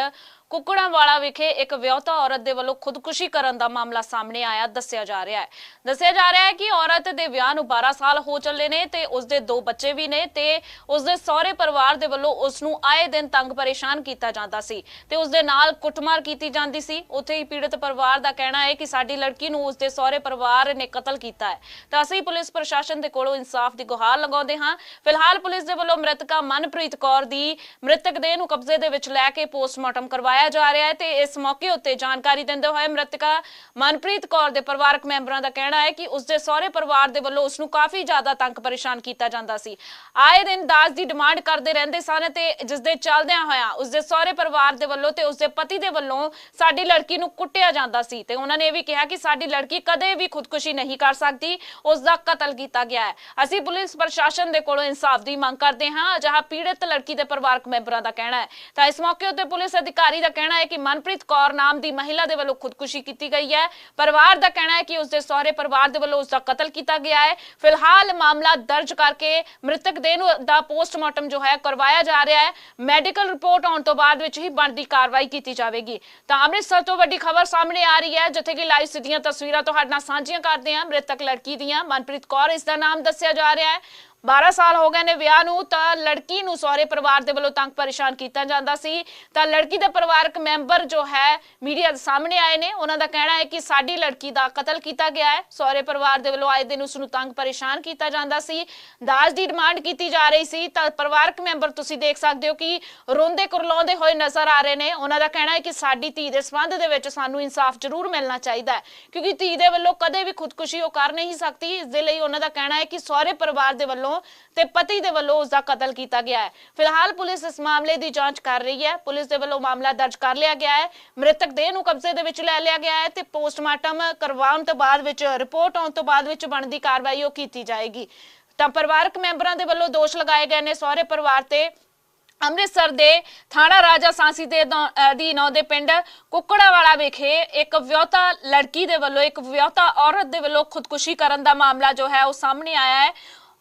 ਕੁੱਕੜਾਂਵਾਲਾ ਵਿਖੇ ਇੱਕ ਵਿਆਹੁਤਾ ਔਰਤ ਦੇ ਵੱਲੋਂ ਖੁਦਕੁਸ਼ੀ ਕਰਨ ਦਾ ਮਾਮਲਾ ਸਾਹਮਣੇ ਆਇਆ, ਦੱਸਿਆ ਜਾ ਰਿਹਾ ਹੈ। ਦੱਸਿਆ ਜਾ ਰਿਹਾ ਹੈ ਕਿ ਔਰਤ ਦੇ ਵਿਆਹ ਨੂੰ 12 ਸਾਲ ਹੋ ਚੱਲੇ ਨੇ ਤੇ ਉਸ ਦੇ ਦੋ ਬੱਚੇ ਵੀ ਨੇ ਤੇ ਉਸ ਦੇ ਸਹੁਰੇ ਪਰਿਵਾਰ ਦੇ ਵੱਲੋਂ ਉਸ ਨੂੰ ਆਏ ਦਿਨ ਤੰਗ ਪਰੇਸ਼ਾਨ ਕੀਤਾ ਜਾਂਦਾ ਸੀ ਤੇ ਉਸ ਦੇ ਨਾਲ ਕੁੱਟਮਾਰ ਕੀਤੀ ਜਾਂਦੀ ਸੀ। ਉੱਥੇ ਹੀ ਪੀੜਤ ਪਰਿਵਾਰ ਦਾ ਕਹਿਣਾ ਹੈ ਕਿ ਸਾਡੀ ਲੜਕੀ ਨੂੰ ਉਸ ਦੇ ਸਹੁਰੇ ਪਰਿਵਾਰ ਨੇ ਕਤਲ ਕੀਤਾ ਹੈ। ਤਾਂ ਅਸੀਂ ਪੁਲਿਸ ਪ੍ਰਸ਼ਾਸਨ ਦੇ ਕੋਲੋਂ ਇਨਸਾਫ ਦੀ ਗੁਹਾਰ ਲਗਾਉਂਦੇ ਹਾਂ। ਫਿਲਹਾਲ ਪੁਲਿਸ ਦੇ ਵੱਲੋਂ ਮ੍ਰਿਤਕਾ ਮਨਪ੍ਰੀਤ ਕੌਰ ਦੀ ਮ੍ਰਿਤਕ ਦੇਹ ਨੂੰ ਕਬਜ਼ੇ ਦੇ ਵਿੱਚ ਲੈ ਕੇ ਪੋਸਟਮਾਰਟਮ ਕਰਵਾਇਆ ਜਾ ਰਿਹਾ ਹੈ ਤੇ ਇਸ ਮੌਕੇ ਉੱਤੇ ਜਾਣਕਾਰੀ ਦਿੰਦੇ ਹੋਏ ਮ੍ਰਿਤਕਾ ਮਨਪ੍ਰੀਤ ਕੌਰ ਦੇ ਪਰਿਵਾਰਕ ਮੈਂਬਰਾਂ ਦਾ ਕਹਿਣਾ ਹੈ ਕਿ ਉਸ ਦੇ ਸਹੁਰੇ ਪਰਿਵਾਰ ਦੇ ਵੱਲੋਂ ਉਸ ਨੂੰ ਕਾਫੀ ਜ਼ਿਆਦਾ ਤੰਗ ਪਰੇਸ਼ਾਨ ਕੀਤਾ ਜਾਂਦਾ ਸੀ। ਆਏ ਦਿਨ ਦਾਜ ਦੀ ਡਿਮਾਂਡ ਕਰਦੇ ਰਹਿੰਦੇ ਸਨ ਤੇ ਜਿਸ ਦੇ ਚੱਲਦਿਆਂ ਹੋਇਆ ਉਸ ਦੇ ਸਹੁਰੇ ਪਰਿਵਾਰ ਦੇ ਵੱਲੋਂ ਤੇ ਉਸ ਦੇ ਪਤੀ ਦੇ ਵੱਲੋਂ ਸਾਡੀ ਲੜਕੀ ਨੂੰ ਕੁੱਟਿਆ ਜਾਂਦਾ ਸੀ ਤੇ ਉਹਨਾਂ ਨੇ ਇਹ ਵੀ ਕਿਹਾ ਕਿ ਸਾਡੀ ਲੜਕੀ ਕਦੇ ਵੀ ਖੁਦਕੁਸ਼ੀ ਨਹੀਂ ਕਰ ਸਕਦੀ, ਉਸ ਦਾ ਕਤਲ ਕੀਤਾ ਗਿਆ ਹੈ। ਅਸੀਂ ਪੁਲਿਸ ਪ੍ਰਸ਼ਾਸਨ ਦੇ ਕੋਲੋਂ ਇਨਸਾਫ ਦੀ ਮੰਗ ਕਰਦੇ ਹਾਂ, ਅਜਿਹਾ ਪੀੜਤ ਲੜਕੀ ਦੇ ਪਰਿਵਾਰਕ ਮੈਂਬਰਾਂ ਦਾ ਕਹਿਣਾ ਹੈ। ਤਾਂ ਇਸ ਮੌਕੇ ਉੱਤੇ ਪੁਲਿਸ ਅਧਿਕਾਰੀ ਦਾ ਕਹਿਣਾ ਹੈ ਕਿ ਮਨਪ੍ਰੀਤ ਕੌਰ ਨਾਮ ਦੀ ਮਹਿਲਾ ਦੇ ਵੱਲੋਂ ਖੁਦਕੁਸ਼ੀ ਕੀਤੀ ਗਈ ਹੈ। ਪਰਿਵਾਰ ਦਾ ਕਹਿਣਾ ਹੈ ਕਿ ਉਸ ਦੇ ਸਹੁਰੇ ਪਰਿਵਾਰ ਦੇ ਵੱਲੋਂ ਉਸ ਦਾ ਕਤਲ ਕੀਤਾ ਗਿਆ ਹੈ। ਫਿਲਹਾਲ ਮਾਮਲਾ ਦਰਜ ਕਰਕੇ ਮ੍ਰਿਤਕ ਦੇਹ ਨੂੰ ਦਾ ਪੋਸਟਮਾਰਟਮ ਜੋ ਹੈ ਕਰਵਾਇਆ ਜਾ ਰਿਹਾ ਹੈ। ਮੈਡੀਕਲ ਰਿਪੋਰਟ ਆਉਣ ਤੋਂ ਬਾਅਦ ਵਿੱਚ ਹੀ ਬਣਦੀ ਕਾਰਵਾਈ ਕੀਤੀ ਜਾਵੇਗੀ। ਤਾਂ ਅੰਮ੍ਰਿਤਸਰ ਤੋਂ ਵੱਡੀ ਖਬਰ ਸਾਹਮਣੇ ਆ ਰਹੀ ਹੈ, ਜਿੱਥੇ ਕਿ ਲਾਈਵ ਸਿੱਧੀਆਂ ਤਸਵੀਰਾਂ ਤੁਹਾਡੇ ਨਾਲ ਸਾਂਝੀਆਂ ਕਰਦੇ ਹਾਂ। ਮ੍ਰਿਤਕ ਲੜਕੀ ਦੀਆਂ ਮਨਪ੍ਰੀਤ ਕੌਰ ਇਸ ਦਾ ਨਾਮ ਦੱਸਿਆ ਜਾ ਰਿਹਾ ਹੈ। 12 ਸਾਲ ਹੋ ਗਏ ਨੇ ਵਿਆਹ ਨੂੰ, ਤਾਂ ਲੜਕੀ ਨੂੰ ਸਹੁਰੇ ਪਰਿਵਾਰ ਦੇ ਵੱਲੋਂ ਤੰਗ ਪਰੇਸ਼ਾਨ ਕੀਤਾ ਜਾਂਦਾ ਸੀ। ਤਾਂ ਲੜਕੀ ਦੇ ਪਰਿਵਾਰਕ ਮੈਂਬਰ ਜੋ ਹੈ, ਮੀਡੀਆ ਦੇ ਸਾਹਮਣੇ ਆਏ ਨੇ। ਉਹਨਾਂ ਦਾ ਕਹਿਣਾ ਹੈ ਕਿ ਸਾਡੀ ਲੜਕੀ ਦਾ ਕਤਲ ਕੀਤਾ ਗਿਆ ਹੈ। ਸਹੁਰੇ ਪਰਿਵਾਰ ਦੇ ਵੱਲੋਂ ਆਏ ਦਿਨ ਉਸ ਨੂੰ ਤੰਗ ਪਰੇਸ਼ਾਨ ਕੀਤਾ ਜਾਂਦਾ ਸੀ। ਦਾਜ ਦੀ ਡਿਮਾਂਡ ਕੀਤੀ ਜਾ ਰਹੀ ਸੀ। ਤਾਂ ਪਰਿਵਾਰਕ ਮੈਂਬਰ ਤੁਸੀਂ ਦੇਖ ਸਕਦੇ ਹੋ ਕਿ ਰੋਂਦੇ ਕੁਰਲਾਉਂਦੇ ਹੋਏ ਨਜ਼ਰ ਆ ਰਹੇ ਨੇ। ਉਹਨਾਂ ਦਾ ਕਹਿਣਾ ਹੈ ਕਿ ਸਾਡੀ ਧੀ ਦੇ ਸੰਬੰਧ ਦੇ ਵਿੱਚ ਸਾਨੂੰ ਇਨਸਾਫ ਜ਼ਰੂਰ ਮਿਲਣਾ ਚਾਹੀਦਾ ਹੈ। ਕਿਉਂਕਿ ਧੀ ਦੇ ਵੱਲੋਂ ਕਦੇ ਵੀ ਖੁਦਕੁਸ਼ੀ ਉਹ ਕਰ ਨਹੀਂ ਸਕਦੀ। ਇਸ ਦੇ ਲਈ ਉਹਨਾਂ ਦਾ ਕਹਿਣਾ ਹੈ ਕਿ ਸਹੁਰੇ ਪਰਿਵਾਰ ਦੇ ਵੱਲੋਂ ਤੇ ਪਤੀ ਦੇ ਵੱਲੋਂ ਉਸ ਦਾ ਕਤਲ ਕੀਤਾ ਗਿਆ ਹੈ। ਫਿਲਹਾਲ ਪੁਲਿਸ ਇਸ ਮਾਮਲੇ ਦੀ ਜਾਂਚ ਕਰ ਰਹੀ ਹੈ। ਪੁਲਿਸ ਦੇ ਵੱਲੋਂ ਮਾਮਲਾ ਦਰਜ ਕਰ ਲਿਆ ਗਿਆ ਹੈ। ਮ੍ਰਿਤਕ ਦੇਹ ਨੂੰ ਕਬਜ਼ੇ ਦੇ ਵਿੱਚ ਲੈ ਲਿਆ ਗਿਆ ਹੈ ਤੇ ਪੋਸਟਮਾਰਟਮ ਕਰਵਾਉਣ ਤੋਂ ਬਾਅਦ ਵਿੱਚ, ਰਿਪੋਰਟ ਆਉਣ ਤੋਂ ਬਾਅਦ ਵਿੱਚ ਬਣਦੀ ਕਾਰਵਾਈ ਉਹ ਕੀਤੀ ਜਾਏਗੀ। ਤਾਂ ਪਰਿਵਾਰਕ ਮੈਂਬਰਾਂ ਦੇ ਵੱਲੋਂ ਦੋਸ਼ ਲਗਾਏ ਗਏ ਨੇ। ਸਹੁਰੇ ਪਰਿਵਾਰ ਤੇ ਅੰਮ੍ਰਿਤਸਰ ਦੇ ਥਾਣਾ ਰਾਜਾ ਸਾਂਸੀ ਦੇ ਅਧੀਨ ਆਉਂਦੇ ਪਿੰਡ ਕੁੱਕੜਾਵਾਲਾ ਵਿਖੇ ਇੱਕ ਵਿਆਹੁਤਾ ਲੜਕੀ ਦੇ ਵੱਲੋਂ, ਇੱਕ ਵਿਆਹੁਤਾ ਔਰਤ ਦੇ ਵੱਲੋਂ ਖੁਦਕੁਸ਼ੀ ਕਰਨ ਦਾ ਮਾਮਲਾ ਜੋ ਹੈ ਉਹ ਸਾਹਮਣੇ ਆਇਆ ਹੈ।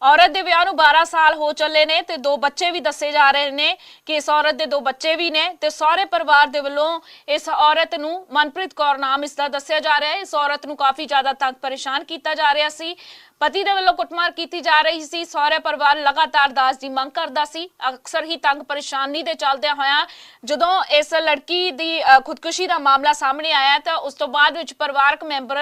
ਔਰਤ ਦੇ ਵਿਆਹ ਨੂੰ 12 ਸਾਲ ਹੋ ਚੱਲੇ ਨੇ ਤੇ ਦੋ ਬੱਚੇ ਵੀ ਦੱਸੇ ਜਾ ਰਹੇ ਨੇ ਕਿ ਇਸ ਔਰਤ ਦੇ ਦੋ ਬੱਚੇ ਵੀ ਨੇ ਤੇ ਸਹੁਰੇ ਪਰਿਵਾਰ ਦੇ ਵੱਲੋਂ ਇਸ ਔਰਤ ਨੂੰ ਮਨਪ੍ਰੀਤ ਕੌਰ ਨਾਮ ਇਸ ਦਾ ਦੱਸਿਆ ਜਾ ਰਿਹਾ ਹੈ। ਇਸ ਔਰਤ ਨੂੰ ਕਾਫੀ ਜ਼ਿਆਦਾ ਤੰਗ ਪਰੇਸ਼ਾਨ ਕੀਤਾ ਜਾ ਰਿਹਾ ਸੀ। ਪਤੀ ਦੇ ਵੱਲੋਂ ਕੁੱਟਮਾਰ ਕੀਤੀ ਜਾ ਰਹੀ ਸੀ। ਸਹੁਰੇ ਪਰਿਵਾਰ ਲਗਾਤਾਰ ਦਾਜ ਦੀ ਮੰਗ ਕਰਦਾ ਸੀ। ਅਕਸਰ ਹੀ ਤੰਗ ਪਰੇਸ਼ਾਨੀ ਦੇ ਚੱਲਦਿਆਂ ਹੋਇਆ ਜਦੋਂ ਇਸ ਲੜਕੀ ਦੀ ਖੁਦਕੁਸ਼ੀ ਦਾ ਮਾਮਲਾ ਸਾਹਮਣੇ ਆਇਆ ਤਾਂ ਉਸ ਤੋਂ ਬਾਅਦ ਵਿੱਚ ਪਰਿਵਾਰਕ ਮੈਂਬਰ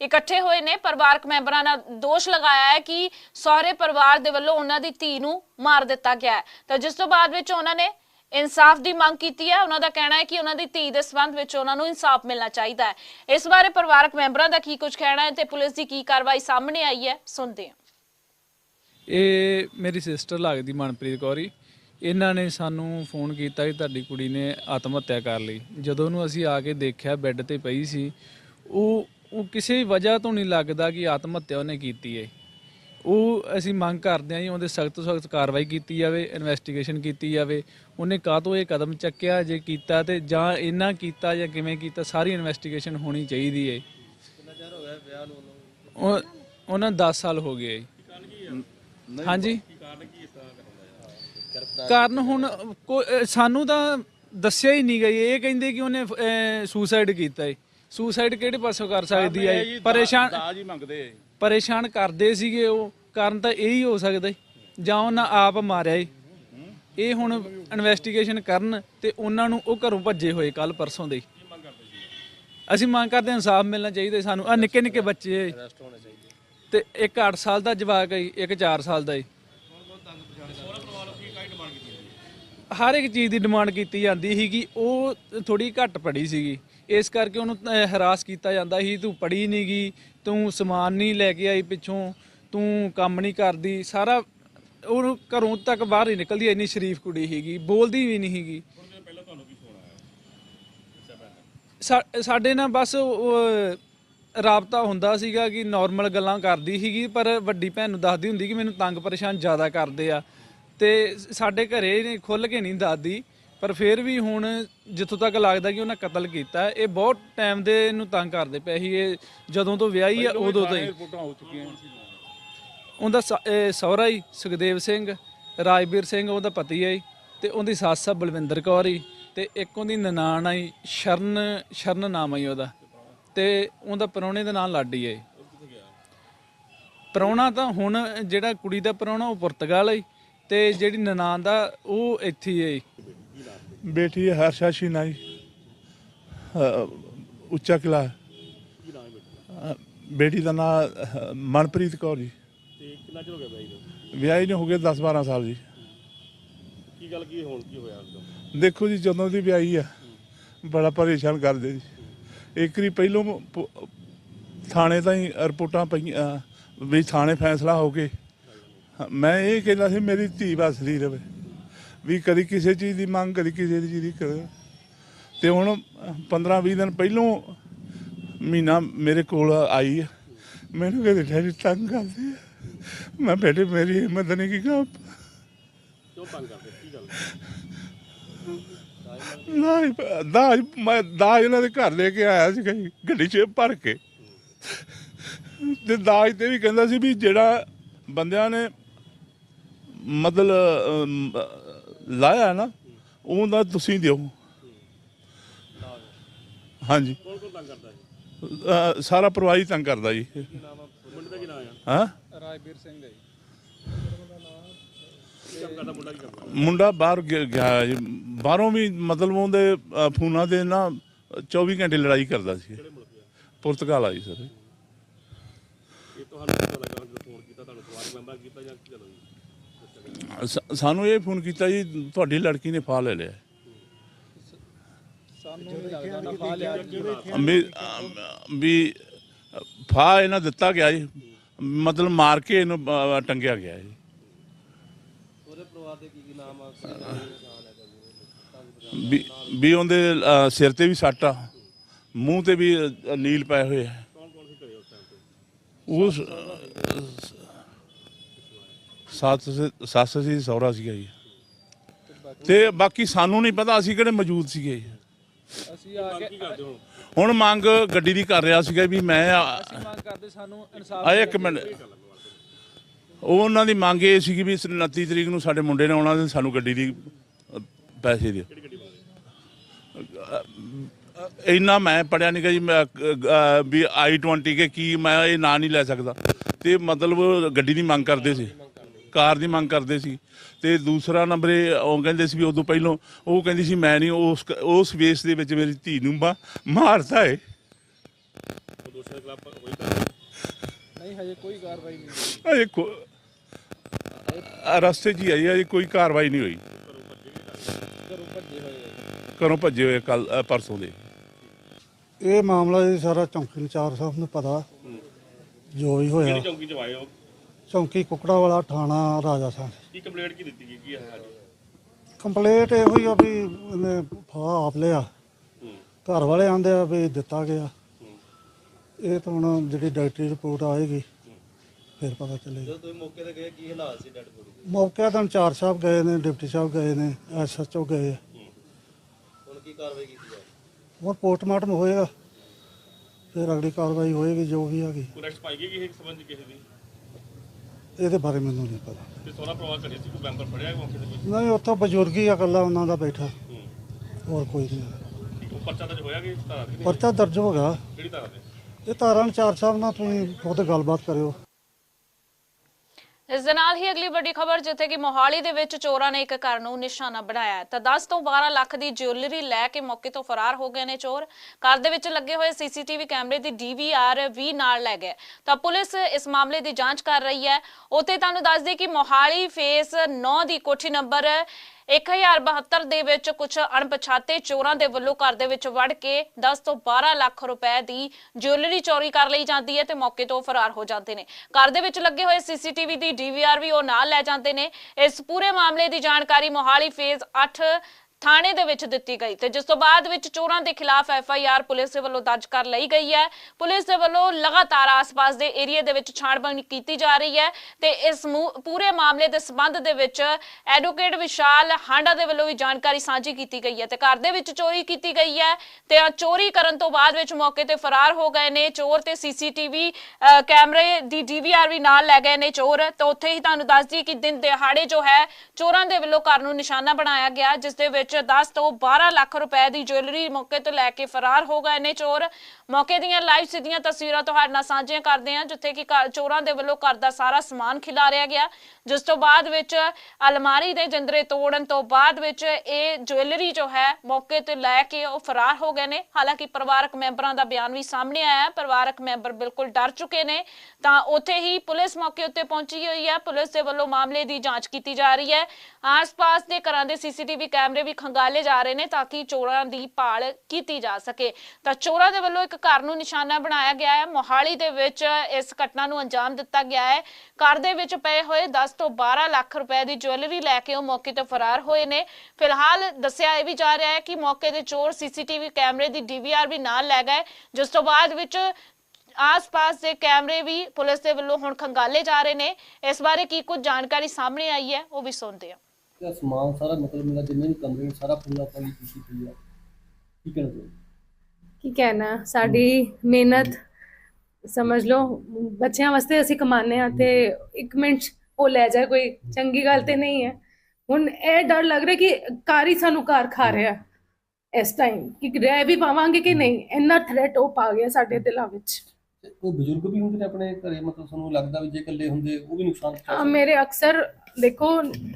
ਇਕੱਠੇ ਹੋਏ ਨੇ। ਪਰਿਵਾਰਕ ਮੈਂਬਰਾਂ ਨੇ ਦੋਸ਼ ਲਗਾਇਆ ਹੈ ਕਿ ਸਹੁਰੇ ਪਰਿਵਾਰ ਦੇ ਵੱਲੋਂ ਉਹਨਾਂ ਦੀ ਧੀ ਨੂੰ ਮਾਰ ਦਿੱਤਾ ਗਿਆ ਹੈ। ਤਾਂ ਜਿਸ ਤੋਂ ਬਾਅਦ ਵਿੱਚ ਉਹਨਾਂ ਨੇ ਇਨਸਾਫ ਦੀ ਮੰਗ ਕੀਤੀ ਹੈ। ਉਹਨਾਂ ਦਾ ਕਹਿਣਾ ਹੈ ਕਿ ਉਹਨਾਂ ਦੀ ਧੀ ਦੇ ਸੰਬੰਧ ਵਿੱਚ ਉਹਨਾਂ ਨੂੰ ਇਨਸਾਫ ਮਿਲਣਾ ਚਾਹੀਦਾ ਹੈ। ਇਸ ਬਾਰੇ ਪਰਿਵਾਰਕ ਮੈਂਬਰਾਂ ਦਾ ਕੀ ਕੁਝ ਕਹਿਣਾ ਹੈ ਤੇ ਪੁਲਿਸ ਦੀ ਕੀ ਕਾਰਵਾਈ ਸਾਹਮਣੇ ਆਈ ਹੈ, ਸੁਣਦੇ ਹਾਂ। ਇਹ ਮੇਰੀ ਸਿਸਟਰ ਲੱਗਦੀ ਮਨਪ੍ਰੀਤ ਕੌਰੀ ਇਹਨਾਂ ਨੇ ਸਾਨੂੰ ਫੋਨ ਕੀਤਾ ਕਿ ਤੁਹਾਡੀ ਕੁੜੀ ਨੇ ਆਤਮ ਹੱਤਿਆ ਕਰ ਲਈ। ਜਦੋਂ ਉਹਨੂੰ ਅਸੀਂ ਆ ਕੇ ਦੇਖਿਆ, ਬੈੱਡ ਤੇ ਪਈ ਸੀ, ਉਹ ਉਹ ਕਿਸੇ ਵਜ੍ਹਾ ਤੋਂ ਨਹੀਂ ਲੱਗਦਾ ਕਿ ਆਤਮ ਹੱਤਿਆ ਉਹਨੇ ਕੀਤੀ ਹੈ ਉਹ ਅਸੀਂ ਮੰਗ ਕਰਦੇ ਹਾਂ ਜੀ ਉਹਦੇ ਸਖਤ ਤੋਂ ਸਖਤ ਕਾਰਵਾਈ ਕੀਤੀ ਜਾਵੇ ਇਨਵੈਸਟੀਗੇਸ਼ਨ ਕੀਤੀ ਜਾਵੇ। ਉਹਨੇ ਕਾਹਤੋਂ ਇਹ ਕਦਮ ਚੱਕਿਆ ਜੇ ਕੀਤਾ ਤੇ ਜਾਂ ਇਹਨਾਂ ਕੀਤਾ ਜਾਂ ਕਿਵੇਂ ਕੀਤਾ ਸਾਰੀ ਇਨਵੈਸਟੀਗੇਸ਼ਨ ਹੋਣੀ ਚਾਹੀਦੀ ਹੈ। ਕਿੰਨਾ ਚਿਰ ਹੋ ਗਿਆ ਵਿਆਹ ਨੂੰ ਉਹਨਾਂ? 10 ਸਾਲ ਹੋ ਗਏ ਜੀ। ਹਾਂਜੀ। ਕਾਰਨ ਹੁਣ ਸਾਨੂੰ ਤਾਂ ਦੱਸਿਆ ਹੀ ਨਹੀਂ ਗਈ ਇਹ ਕਹਿੰਦੇ ਕਿ ਉਹਨੇ ਸੁਸਾਈਡ ਕੀਤਾ ਹੈ। ਸੁਸਾਈਡ ਕਿਹੜੇ ਪਾਸੋਂ ਕਰ ਸਕਦੀ ਹੈ? ਪਰੇਸ਼ਾਨ ਦਾਜ ਹੀ ਮੰਗਦੇ ਪਰੇਸ਼ਾਨ ਕਰਦੇ ਸੀਗੇ ਉਹ, ਕਾਰਨ ਤਾਂ ਇਹੀ ਹੋ ਸਕਦਾ ਜਾਂ ਉਹਨਾਂ ਆਪ ਮਾਰਿਆ ਏ ਇਹ ਹੁਣ ਇਨਵੈਸਟੀਗੇਸ਼ਨ ਕਰਨ ਤੇ ਉਹਨਾਂ ਨੂੰ ਉਹ ਘਰੋਂ ਭੱਜੇ ਹੋਏ ਕੱਲ ਪਰਸੋਂ ਦੇ। ਅਸੀਂ ਮੰਗ ਕਰਦੇ ਇਨਸਾਫ ਮਿਲਣਾ ਚਾਹੀਦਾ ਸਾਨੂੰ। ਆ ਨਿੱਕੇ ਨਿੱਕੇ ਬੱਚੇ ਤੇ ਇੱਕ 8 ਸਾਲ ਦਾ ਜਵਾਕ ਹੈ ਇੱਕ 4 ਸਾਲ ਦਾ ਹੈ ਹਰ ਇੱਕ ਚੀਜ਼ ਦੀ ਡਿਮਾਂਡ ਕੀਤੀ ਜਾਂਦੀ ਸੀਗੀ। ਉਹ ਥੋੜੀ ਘੱਟ ਪੜੀ ਸੀਗੀ। ਇਸ ਕਰਕੇ ਉਹਨੂੰ ਹਰਾਸ ਕੀਤਾ ਜਾਂਦਾ ਸੀ। ਤੂੰ ਪੜੀ ਨਹੀਂ ਗਈ ਤੂੰ ਸਮਾਨ ਨਹੀਂ ਲੈ ਕੇ ਆਈ ਪਿੱਛੋਂ, ਤੂੰ ਕੰਮ ਨਹੀਂ ਕਰਦੀ, ਸਾਰਾ ਉਹ ਘਰੋਂ ਤੱਕ ਬਾਹਰ ਹੀ ਨਿਕਲਦੀ ਇੰਨੀ ਸ਼ਰੀਫ ਕੁੜੀ ਸੀਗੀ, ਬੋਲਦੀ ਵੀ ਨਹੀਂ ਸੀਗੀ। ਸਾ- ਸਾਡੇ ਨਾਲ ਬਸ ਉਹ ਰਾਬਤਾ ਹੁੰਦਾ ਸੀਗਾ ਕਿ ਨਾਰਮਲ ਗੱਲਾਂ ਕਰਦੀ ਸੀਗੀ, ਪਰ ਵੱਡੀ ਭੈਣ ਨੂੰ ਦੱਸਦੀ ਹੁੰਦੀ ਕਿ ਮੈਨੂੰ ਤੰਗ ਪਰੇਸ਼ਾਨ ਜ਼ਿਆਦਾ ਕਰਦੇ ਆ। ਤੇ ਸਾਡੇ ਘਰੇ ਨੇ ਖੁੱਲ ਕੇ ਨਹੀਂ ਦੱਸਦੀ। ਪਰ ਫਿਰ ਵੀ ਹੁਣ ਜਿੱਥੋਂ ਤੱਕ ਲੱਗਦਾ ਕਿ ਉਹਨਾਂ ਕਤਲ ਕੀਤਾ ਇਹ ਬਹੁਤ ਟਾਈਮ ਦੇ ਇਹਨੂੰ ਤੰਗ ਕਰਦੇ ਪਏ ਸੀ ਇਹ ਜਦੋਂ ਤੋਂ ਵਿਆਹੀ ਆ ਉਦੋਂ ਤੋਂ ਹੀ ਉਹਦਾ ਸਹੁਰਾ ਹੀ ਸੁਖਦੇਵ ਸਿੰਘ ਰਾਜਵੀਰ ਸਿੰਘ ਉਹਦਾ ਪਤੀ ਹੈ ਤੇ ਉਹਦੀ ਸੱਸ ਆ ਬਲਵਿੰਦਰ ਕੌਰ ਹੀ ਤੇ ਇੱਕ ਉਹਦੀ ਨਨਾਣ ਆਈ ਸ਼ਰਨ ਸ਼ਰਨ ਨਾਮ ਆਈ ਉਹਦਾ ਤੇ ਉਹਦਾ ਪ੍ਰਾਹੁਣੇ ਦਾ ਨਾਮ ਲਾਡੀ ਹੈ ਜੀ। ਪ੍ਰਾਹੁਣਾ ਤਾਂ ਹੁਣ ਜਿਹੜਾ ਕੁੜੀ ਦਾ ਪ੍ਰਾਹੁਣਾ ਉਹ ਪੁਰਤਗਾਲ ਹੈ ਤੇ ਜਿਹੜੀ ਨਨਾਣ ਦਾ ਉਹ ਇੱਥੇ ਹੀ। ਬੇਟੀ ਹੈ ਹਰਸ਼ਾ ਸ਼ੀਨਾ ਜੀ। ਅਹ ਉੱਚਾ ਕਿਲਾ ਅਹ ਬੇਟੀ ਦਾ ਨਾਮ ਮਨਪ੍ਰੀਤ ਕੌਰ ਜੀ। ਤੇ ਕਿੰਨਾ ਚਿਰ ਹੋ ਗਿਆ ਬਾਈ ਨੂੰ? ਵਿਆਹੀ ਨੂੰ ਹੋ ਗਏ 10 12 ਸਾਲ ਜੀ। ਕੀ ਗੱਲ ਕੀ ਹੁਣ ਕੀ ਹੋਇਆ ਉਦੋਂ ਦੇਖੋ ਜੀ ਜਦੋਂ ਦੀ ਵਿਆਹੀ ਆ ਬੜਾ ਪਰੇਸ਼ਾਨ ਕਰਦੇ ਜੀ। ਇੱਕ ਵਾਰੀ ਪਹਿਲੋਂ ਪ- ਥਾਣੇ ਤਾਈਂ ਰਿਪੋਰਟਾਂ ਪਈਆਂ ਵੀ ਥਾਣੇ ਫੈਸਲਾ ਹੋ ਕੇ ਮੈਂ ਇਹ ਕਹਿੰਦਾ ਸੀ ਮੇਰੀ ਧੀ ਵਸਦੀ ਰਵੇ ਵੀ ਕਦੀ ਕਿਸੇ ਚੀਜ਼ ਦੀ ਮੰਗ ਕਦੀ ਕਿਸੇ ਦੀ ਚੀਜ਼ ਦੀ ਕਰੇ ਤੇ ਹੁਣ 15 20 ਦਿਨ ਪਹਿਲੋਂ ਮਹੀਨਾ ਮੇਰੇ ਕੋਲ ਆਈ ਮੈਨੂੰ ਕਹਿੰਦੇ ਡੈਡੀ ਤੰਗ ਕਰਦੇ ਆ। ਮੈਂ ਬੇਟੇ ਮੇਰੀ ਹਿੰਮਤ ਨਹੀਂ ਕੀ ਕਹਾਂ ਕਿਉਂ ਤੰਗ ਕਰਦੇ? ਕੀ ਗੱਲ ਦਾਜ ਦਾਜ ਮੈਂ ਦਾਜ ਇਹਨਾਂ ਦੇ ਘਰ ਲੈ ਕੇ ਆਇਆ ਸੀ ਗੱਡੀ 'ਚ ਭਰ ਕੇ। ਤੇ ਦਾਜ ਤੇ ਵੀ ਕਹਿੰਦਾ ਸੀ ਵੀ ਜਿਹੜਾ ਬੰਦਿਆਂ ਨੇ ਮਤਲਬ ਅਮ, ਲਾਇਆ ਨਾ ਉਹਦਾ ਤੁਸੀਂ ਦਿਓ। ਹਾਂਜੀ। ਕੌਣ ਕੌਣ ਤੰਗ ਕਰਦਾ ਹੈ ਅਹ, ਸਾਰਾ ਪਰਿਵਾਰ ਹੀ ਤੰਗ ਕਰਦਾ ਜੀ। ਮੁੰਡੇ ਦਾ ਕੀ ਨਾਮ ਆ ਹਾਂ? ਰਾਜਵੀਰ ਸਿੰਘ ਹੈ ਜੀ। ਕੀ ਕੰਮ ਕਰਦਾ ਮੁੰਡਾ ਕੀ ਕਰਦਾ ਮੁੰਡਾ ਬਾਹਰ ਗਿਆ ਗਿਆ ਜੀ। ਬਾਹਰੋਂ ਵੀ ਮਤਲਬ ਉਹਦੇ ਫੋਨਾਂ ਤੇ ਨਾ 24 ਘੰਟੇ ਲੜਾਈ ਕਰਦਾ ਸੀ। ਦਾ ਪੁਰਤਗਾਲ ਆਈ ਸਰ ਇਹ ਤੁਹਾਨੂੰ ਪਤਾ ਲੱਗਾ ਜਦੋਂ ਫੋਨ ਕੀਤਾ ਤੁਹਾਨੂੰ ਪਰਿਵਾਰ ਮੈਂਬਰ ਕੀਤਾ ਜਾਂ ਕੀ ਗੱਲ ਹੋਈ ਸ- ਸਾਨੂੰ ਇਹ ਫੋਨ ਕੀਤਾ ਜੀ ਤੁਹਾਡੀ ਲੜਕੀ ਨੇ ਫਾਹ ਲੈ ਲਿਆ। ਵੀ ਅਮ, ਵੀ ਫਾਹ ਇਹਨਾਂ ਦਿੱਤਾ ਗਿਆ ਜੀ। ਮਤਲਬ ਮਾਰ ਕੇ ਇਹਨੂੰ ਅ, ਟੰਗਿਆ ਗਿਆ ਜੀ। ਉਹਦੇ ਪਰਿਵਾਰ ਦੇ ਕੀ ਕੀ ਨਾਮ ਆ? ਵੀ ਵੀ ਉਹਦੇ ਅ, ਸਿਰ ਤੇ ਵੀ ਸੱਟ ਆ। ਮੂੰਹ ਤੇ ਵੀ ਅ, ਨੀਲ ਪਏ ਹੋਏ ਆ। ਕੌਣ ਕੌਣ ਸੀ ਘਰੇ ਉਸ ਟਾਈਮ ਉਸ ਸੱਸ ਸੀ- ਸੱਸ ਸੀ ਸਹੁਰਾ ਸੀਗਾ ਜੀ। ਤੇ ਬਾਕੀ ਸਾਨੂੰ ਨਹੀਂ ਪਤਾ ਅਸੀਂ ਕਿਹੜੇ ਮੌਜੂਦ ਸੀਗੇ ਜੀ। ਅਸੀਂ ਆ ਕੇ ਹੁਣ? ਮੰਗ ਗੱਡੀ ਦੀ ਕਰ ਰਿਹਾ ਸੀਗਾ ਵੀ ਮੈਂ ਆ- ਅਸੀਂ ਮੰਗ ਕਰਦੇ ਸਾਨੂੰ ਇਨਸਾਫ ਆ ਇੱਕ ਮਿੰਟ। ਉਹ ਉਹਨਾਂ ਦੀ ਮੰਗ ਇਹ ਸੀ ਵੀ 29 ਤਰੀਕ ਨੂੰ ਸਾਡੇ ਮੁੰਡੇ ਨੇ ਆਉਣਾ ਤੇ ਸਾਨੂੰ ਗੱਡੀ ਦੀ ਅ, ਪੈਸੇ ਦਿਓ। ਅ, ਇੰਨਾ ਮੈਂ ਪੜਿਆ ਨਹੀਂ ਕਿ ਜੀ ਮੈਂ, ਅ, ਅ, ਵੀ i20 ਕੇ ਕੀ ਮੈਂ ਇਹ ਨਾਂ ਨਹੀਂ ਲੈ ਸਕਦਾ। ਤੇ ਮਤਲਬ ਗੱਡੀ ਦੀ ਮੰਗ ਕਰਦੇ ਸੀ। ਕਾਰ ਦੀ ਮੰਗ ਕਰਦੇ ਸੀ। ਤੇ ਦੂਸਰਾ ਨੰਬਰ ਇਹ ਉਹ ਕਹਿੰਦੇ ਸੀ ਵੀ ਉਦੋਂ ਪਹਿਲਾਂ ਉਹ ਕਹਿੰਦੀ ਸੀ ਮੈਂ ਨਹੀਂ ਉਸ ਉਸ ਵੇਸ ਦੇ ਵਿੱਚ ਮੇਰੀ ਧੀ ਨੂੰ ਮਾ- ਮਾਰਤਾ ਏ। ਉਹ ਦੋਸ਼ੀਆਂ ਦੇ ਖਿਲਾਫ ਹੋਈ ਕਾਰਵਾਈ ਨਹੀਂ ਹਜੇ ਕੋਈ ਕਾਰਵਾਈ ਨਹੀਂ ਅਜੇ ਕੋ ਆ ਰਸਤੇ 'ਚ ਹੀ ਆਈ ਅਜੇ ਕੋਈ ਕਾਰਵਾਈ ਨਹੀਂ ਹੋਈ। ਘਰੋਂ ਭੱਜੇ ਹੋਏ ਆ। ਘਰੋਂ ਭੱਜੇ ਹੋਏ ਕੱਲ ਪਰਸੋਂ ਦੇ। ਇਹ ਮਾਮਲਾ ਜੀ ਸਾਰਾ ਚੌਂਕੀ ਸਾਹਿਬ ਨੂੰ ਪਤਾ। ਜੋ ਵੀ ਹੋਇਆ। ਕਿਹੜੀ ਚੌਂਕੀ ਚ ਆਏ ਹੋ? ਚੌਂਕੀ ਕੁਕੜਾ ਵਾਲਾ ਥਾਣਾ ਰਾਜਾ ਸਾਹਿਬ ਕੀ ਕੰਪਲੇਂਟ ਕੀ ਦਿੱਤੀ ਗਈ? ਕੀ ਹੈ ਅੱਜ? ਕੰਪਲੇਂਟ ਇਹੋ ਹੀ ਆ ਵੀ ਇਹਨੇ ਫਾਹ ਆਪ ਲਿਆ। ਘਰ ਵਾਲੇ ਆਂਦੇ ਆ ਵੀ ਦਿੱਤਾ ਗਿਆ। ਇਹ ਤਾਂ ਹੁਣ ਜਿਹੜੀ ਡਾਕਟਰੀ ਰਿਪੋਰਟ ਆਏਗੀ ਫਿਰ ਪਤਾ ਚੱਲੇਗਾ। ਜਦੋਂ ਤੁਸੀਂ ਮੌਕੇ ਤੇ ਗਏ ਕੀ ਹਾਲਾਤ ਸੀ ਡੈਡ ਬੋਡੀ ਮੌਕੇ ਤਾਂ ਚਾਰ ਸਾਹਿਬ ਗਏ ਨੇ ਡਿਪਟੀ ਸਾਹਿਬ ਗਏ ਨੇ ਐਸਐਚਓ ਗਏ। ਆ। ਹੁਣ ਕੀ ਕਾਰਵਾਈ ਕੀਤੀ ਜਾਏ ਹੁਣ ਪੋਸਟਮਾਰਟਮ ਹੋਏਗਾ। ਫਿਰ ਅਗਲੀ ਕਾਰਵਾਈ ਹੋਏਗੀ ਜੋ ਵੀ ਹੈਗੀ। ਕੋਈ ਪਾਈ ਗਈ ਕਿਸੇ ਸਬੰਧ ਚ ਕਿਸੇ ਦੀ? ਇਹਦੇ ਬਾਰੇ ਮੈਨੂੰ ਨਹੀਂ ਪਤਾ। ਤੇ ਸੋਨਾ ਪਰਿਵਾਰ ਘਰੇ ਸੀ ਕੋਈ ਮੈਂਬਰ ਫੜਿਆ ਮੌਕੇ ਤੇ ਕੋਈ? ਨਹੀਂ ਉੱਥੋਂ ਬਜ਼ੁਰਗ ਹੀ ਆ ਇਕੱਲਾ ਉਹਨਾਂ ਦਾ ਬੈਠਾ। ਹੋਰ ਕੋਈ ਨਹੀਂ। ਠੀਕ ਉਹ ਪਰਚਾ ਦਰਜ ਹੋਇਆ ਕਿ ਧਾਰਾ ਨਹੀਂ? ਪਰਚਾ ਦਰਜ ਹੋ ਗਿਆ। ਕਿਹੜੀ ਧਾਰਾ ਤੇ ਇਹ ਤਾਰਾਂ ਚਾਰ ਸਾਹਿਬ ਨਾਲ ਤੁਸੀਂ ਉਹਦੇ ਗੱਲਬਾਤ ਕਰਿਓ। ਇਸ ਦੇ ਨਾਲ ਹੀ ਅਗਲੀ ਵੱਡੀ ਖਬਰ ਜਿੱਥੇ ਕਿ ਮੋਹਾਲੀ ਦੇ ਵਿੱਚ ਚੋਰਾਂ ਨੇ ਇੱਕ ਘਰ ਨੂੰ ਨਿਸ਼ਾਨਾ ਬਣਾਇਆ ਹੈ। ਤਾਂ 10 ਤੋਂ 12 ਲੱਖ ਦੀ ਜਿਊਲਰੀ ਲੈ ਕੇ ਮੌਕੇ ਤੋਂ ਫਰਾਰ ਹੋ ਗਏ ਨੇ ਚੋਰ। ਘਰ ਦੇ ਵਿੱਚ ਲੱਗੇ ਹੋਏ ਸੀਸੀਟੀਵੀ ਕੈਮਰੇ ਦੀ ਡੀਵੀਆਰ ਵੀ ਨਾਲ ਲੈ ਗਏ। ਤਾਂ ਪੁਲਿਸ ਇਸ ਮਾਮਲੇ ਦੀ ਜਾਂਚ ਕਰ ਰਹੀ ਹੈ। ਉੱਥੇ ਤੁਹਾਨੂੰ ਦੱਸ ਦੇ ਕਿ ਮੋਹਾਲੀ ਫੇਸ 9 ਦੀ ਕੋਠੀ ਨੰਬਰ 1072 ਦੇ ਵਿੱਚ ਕੁਝ ਅਣਪਛਾਤੇ ਚੋਰਾਂ ਦੇ ਵੱਲੋਂ ਘਰ ਦੇ ਵਿੱਚ ਵੜ ਕੇ 10 ਤੋਂ 12 ਲੱਖ ਰੁਪਏ ਦੀ ਜਿਊਲਰੀ ਚੋਰੀ ਕਰ ਲਈ ਜਾਂਦੀ ਹੈ ਤੇ ਮੌਕੇ ਤੋਂ ਫਰਾਰ ਹੋ ਜਾਂਦੇ ਨੇ। ਘਰ ਦੇ ਵਿੱਚ ਲੱਗੇ ਹੋਏ ਸੀਸੀਟੀਵੀ ਦੀ ਡੀਵੀਆਰ ਵੀ ਉਹ ਨਾਲ ਲੈ ਜਾਂਦੇ ਨੇ। ਇਸ ਪੂਰੇ ਮਾਮਲੇ ਦੀ ਜਾਣਕਾਰੀ ਮੋਹਾਲੀ ਫੇਜ਼ 8 ਥਾਣੇ ਦੇ ਵਿੱਚ ਦਿੱਤੀ ਗਈ ਤੇ ਜਿਸ ਤੋਂ ਬਾਅਦ ਵਿੱਚ ਚੋਰਾਂ ਦੇ ਖਿਲਾਫ ਐਫ ਆਈ ਆਰ ਪੁਲਿਸ ਦੇ ਵੱਲੋਂ ਦਰਜ ਕਰ ਲਈ ਗਈ ਹੈ। ਪੁਲਿਸ ਦੇ ਵੱਲੋਂ ਲਗਾਤਾਰ ਆਸ-ਪਾਸ ਦੇ ਏਰੀਆ ਦੇ ਵਿੱਚ ਛਾਣਬੀਣ ਕੀਤੀ ਜਾ ਰਹੀ ਹੈ ਤੇ ਇਸ ਮੂ- ਪੂਰੇ ਮਾਮਲੇ ਦੇ ਸਬੰਧ ਦੇ ਵਿੱਚ ਐਡਵੋਕੇਟ ਵਿਸ਼ਾਲ ਹਾਂਡਾ ਦੇ ਵੱਲੋਂ ਵੀ ਜਾਣਕਾਰੀ ਸਾਂਝੀ ਕੀਤੀ ਗਈ ਹੈ ਤੇ ਘਰ ਦੇ ਵਿੱਚ ਚੋਰੀ ਕੀਤੀ ਗਈ ਹੈ ਤੇ ਚੋਰੀ ਕਰਨ ਤੋਂ ਬਾਅਦ ਵਿੱਚ ਮੌਕੇ ਤੇ ਫਰਾਰ ਹੋ ਗਏ ਨੇ। ਚੋਰ ਤੇ ਸੀਸੀਟੀਵੀ ਕੈਮਰੇ ਦੀ ਡੀਵੀਆਰ ਵੀ ਨਾਲ ਲੈ ਗਏ ਨੇ ਚੋਰ। ਤਾਂ ਉੱਥੇ ਹੀ ਤੁਹਾਨੂੰ ਦੱਸ ਦਈਏ ਕਿ ਦਿਨ ਦਿਹਾੜੇ ਜੋ ਹੈ ਚੋਰਾਂ ਦੇ ਵੱਲੋਂ ਘਰ ਨੂੰ ਨਿਸ਼ਾਨਾ ਬਣਾਇਆ ਗਿਆ, ਜਿਸ ਦੇ ਵਿੱਚ 10 ਤੋਂ 12 ਲੱਖ ਰੁਪਏ ਦੀ ਜੁਐਲਰੀ ਮੌਕੇ ਤੋਂ ਲੈ ਕੇ ਫਰਾਰ ਹੋ ਗਏ ਨੇ ਚੋਰ। ਮੌਕੇ ਦੀਆਂ ਲਾਈਵ ਸਿੱਧੀਆਂ ਤਸਵੀਰਾਂ ਤੁਹਾਡੇ ਨਾਲ ਸਾਂਝੀਆਂ ਕਰਦੇ ਹਾਂ, ਜਿੱਥੇ ਕਿ ਚੋਰਾਂ ਦੇ ਵੱਲੋਂ ਘਰ ਦਾ ਸਾਰਾ ਸਮਾਨ ਖਿਲਾਰਿਆ ਗਿਆ। ਜਿਸ ਤੋਂ ਬਾਅਦ ਵਿੱਚ ਅਲਮਾਰੀ ਦੇ ਜਿੰਦਰੇ ਤੋੜਨ ਤੋਂ ਬਾਅਦ ਵਿੱਚ ਇਹ ਜਿਊਲਰੀ ਜੋ ਹੈ, ਮੌਕੇ ਤੇ ਲੈ ਕੇ ਉਹ ਫਰਾਰ ਹੋ ਗਏ ਨੇ। ਹਾਲਾਂਕਿ ਪਰਿਵਾਰਕ ਮੈਂਬਰਾਂ ਦਾ ਬਿਆਨ ਵੀ ਸਾਹਮਣੇ ਆਇਆ। ਹੈ ਪਰਿਵਾਰਕ ਮੈਂਬਰ ਬਿਲਕੁਲ ਡਰ ਚੁੱਕੇ ਨੇ। ਤਾਂ ਉੱਥੇ ਹੀ ਪੁਲਿਸ ਮੌਕੇ ਉੱਤੇ ਪਹੁੰਚੀ ਹੋਈ ਹੈ। ਪੁਲਿਸ ਦੇ ਵੱਲੋਂ ਮਾਮਲੇ ਦੀ ਜਾਂਚ ਕੀਤੀ ਜਾ ਰਹੀ ਹੈ। ਆਸ-ਪਾਸ ਦੇ ਘਰਾਂ ਦੇ ਸੀਸੀਟੀਵੀ ਕੈਮਰੇ ਵੀ ਖੰਗਾਲੇ ਜਾ ਰਹੇ ਨੇ ਤਾਂ ਕਿ ਚੋਰਾਂ ਦੀ ਭਾਲ ਕੀਤੀ ਜਾ ਸਕੇ। ਤਾਂ ਚੋਰਾਂ ਦੇ ਵੱਲੋਂ ਇੱਕ ਘਰ ਨੂੰ ਨਿਸ਼ਾਨਾ ਬਣਾਇਆ ਗਿਆ ਹੈ। ਮੋਹਾਲੀ ਦੇ ਵਿੱਚ ਇਸ ਘਟਨਾ ਨੂੰ ਅੰਜਾਮ ਦਿੱਤਾ ਗਿਆ ਹੈ। ਘਰ ਦੇ ਵਿੱਚ ਪਏ ਹੋਏ 10 ਤੋਂ 12 ਲੱਖ ਰੁਪਏ ਦੀ ਜੁਐਲਰੀ ਲੈ ਕੇ ਉਹ ਮੌਕੇ ਤੇ ਫਰਾਰ ਹੋਏ ਨੇ। ਫਿਲਹਾਲ ਦੱਸਿਆ ਇਹ ਵੀ ਜਾ ਰਿਹਾ ਹੈ ਕਿ ਮੌਕੇ ਦੇ ਚੋਰ ਸੀਸੀਟੀਵੀ ਕੈਮਰੇ ਦੀ ਡੀਵੀਆਰ ਵੀ ਨਾਲ ਲੈ ਗਏ। ਜਿਸ ਤੋਂ ਬਾਅਦ ਵਿੱਚ ਆਸ-ਪਾਸ ਦੇ ਕੈਮਰੇ ਵੀ ਪੁਲਿਸ ਦੇ ਵੱਲੋਂ ਹੁਣ ਖੰਗਾਲੇ ਜਾ ਰਹੇ ਨੇ। ਇਸ ਬਾਰੇ ਕੀ ਕੁਝ ਜਾਣਕਾਰੀ ਸਾਹਮਣੇ ਆਈ ਹੈ, ਉਹ ਵੀ ਸੁਣਦੇ ਹਾਂ। ਦਾ ਸਮਾਨ ਸਾਰਾ ਮਤਲਬ ਮੇਰਾ ਜਿੰਨੇ ਵੀ ਕਮਰੇ ਨੇ ਸਾਰਾ ਪੂਰਾ ਪਾਣੀ ਕੀਤੀ ਪਈ ਆ। ਕੀ ਕਹਿਣਾ ਚਾਹੁੰਦੇ ਕੀ ਕਹਿਣਾ? ਸਾਡੀ ਮਿਹਨਤ, ਸਮਝ ਲਓ, ਬੱਚਿਆਂ ਵਾਸਤੇ ਅਸੀਂ ਕਮਾਉਂਦੇ ਆ ਤੇ ਇੱਕ ਮਿੰਟ ਉਹ ਲੈ ਜਾਏ, ਕੋਈ ਚੰਗੀ ਗੱਲ ਤੇ ਨਹੀਂ ਹੈ। ਹੁਣ ਇਹ ਡਰ ਲੱਗ ਰਿਹਾ ਕਿ ਕਾਰ ਹੀ ਸਾਨੂੰ ਕਾਰ ਖਾ ਰਿਹਾ ਇਸ ਟਾਈਮ ਕਿ ਰਹਿ ਵੀ ਪਾਵਾਂਗੇ ਕਿ ਨਹੀਂ? ਇੰਨਾ ਥ੍ਰੈਟ ਉਹ ਪਾ ਗਿਆ ਸਾਡੇ ਦਿਲਾਂ ਵਿੱਚ। ਤੇ ਉਹ ਬਜ਼ੁਰਗ ਵੀ ਹੁੰਦੇ ਨੇ ਆਪਣੇ ਘਰੇ ਮਤਲਬ ਤੁਹਾਨੂੰ ਲੱਗਦਾ ਵੀ ਜੇ ਇਕੱਲੇ ਹੁੰਦੇ ਉਹ ਵੀ ਨੁਕਸਾਨ ਪਹੁੰਚਾ हाँ, ਸਕਦੇ मेरे अक्सर देखो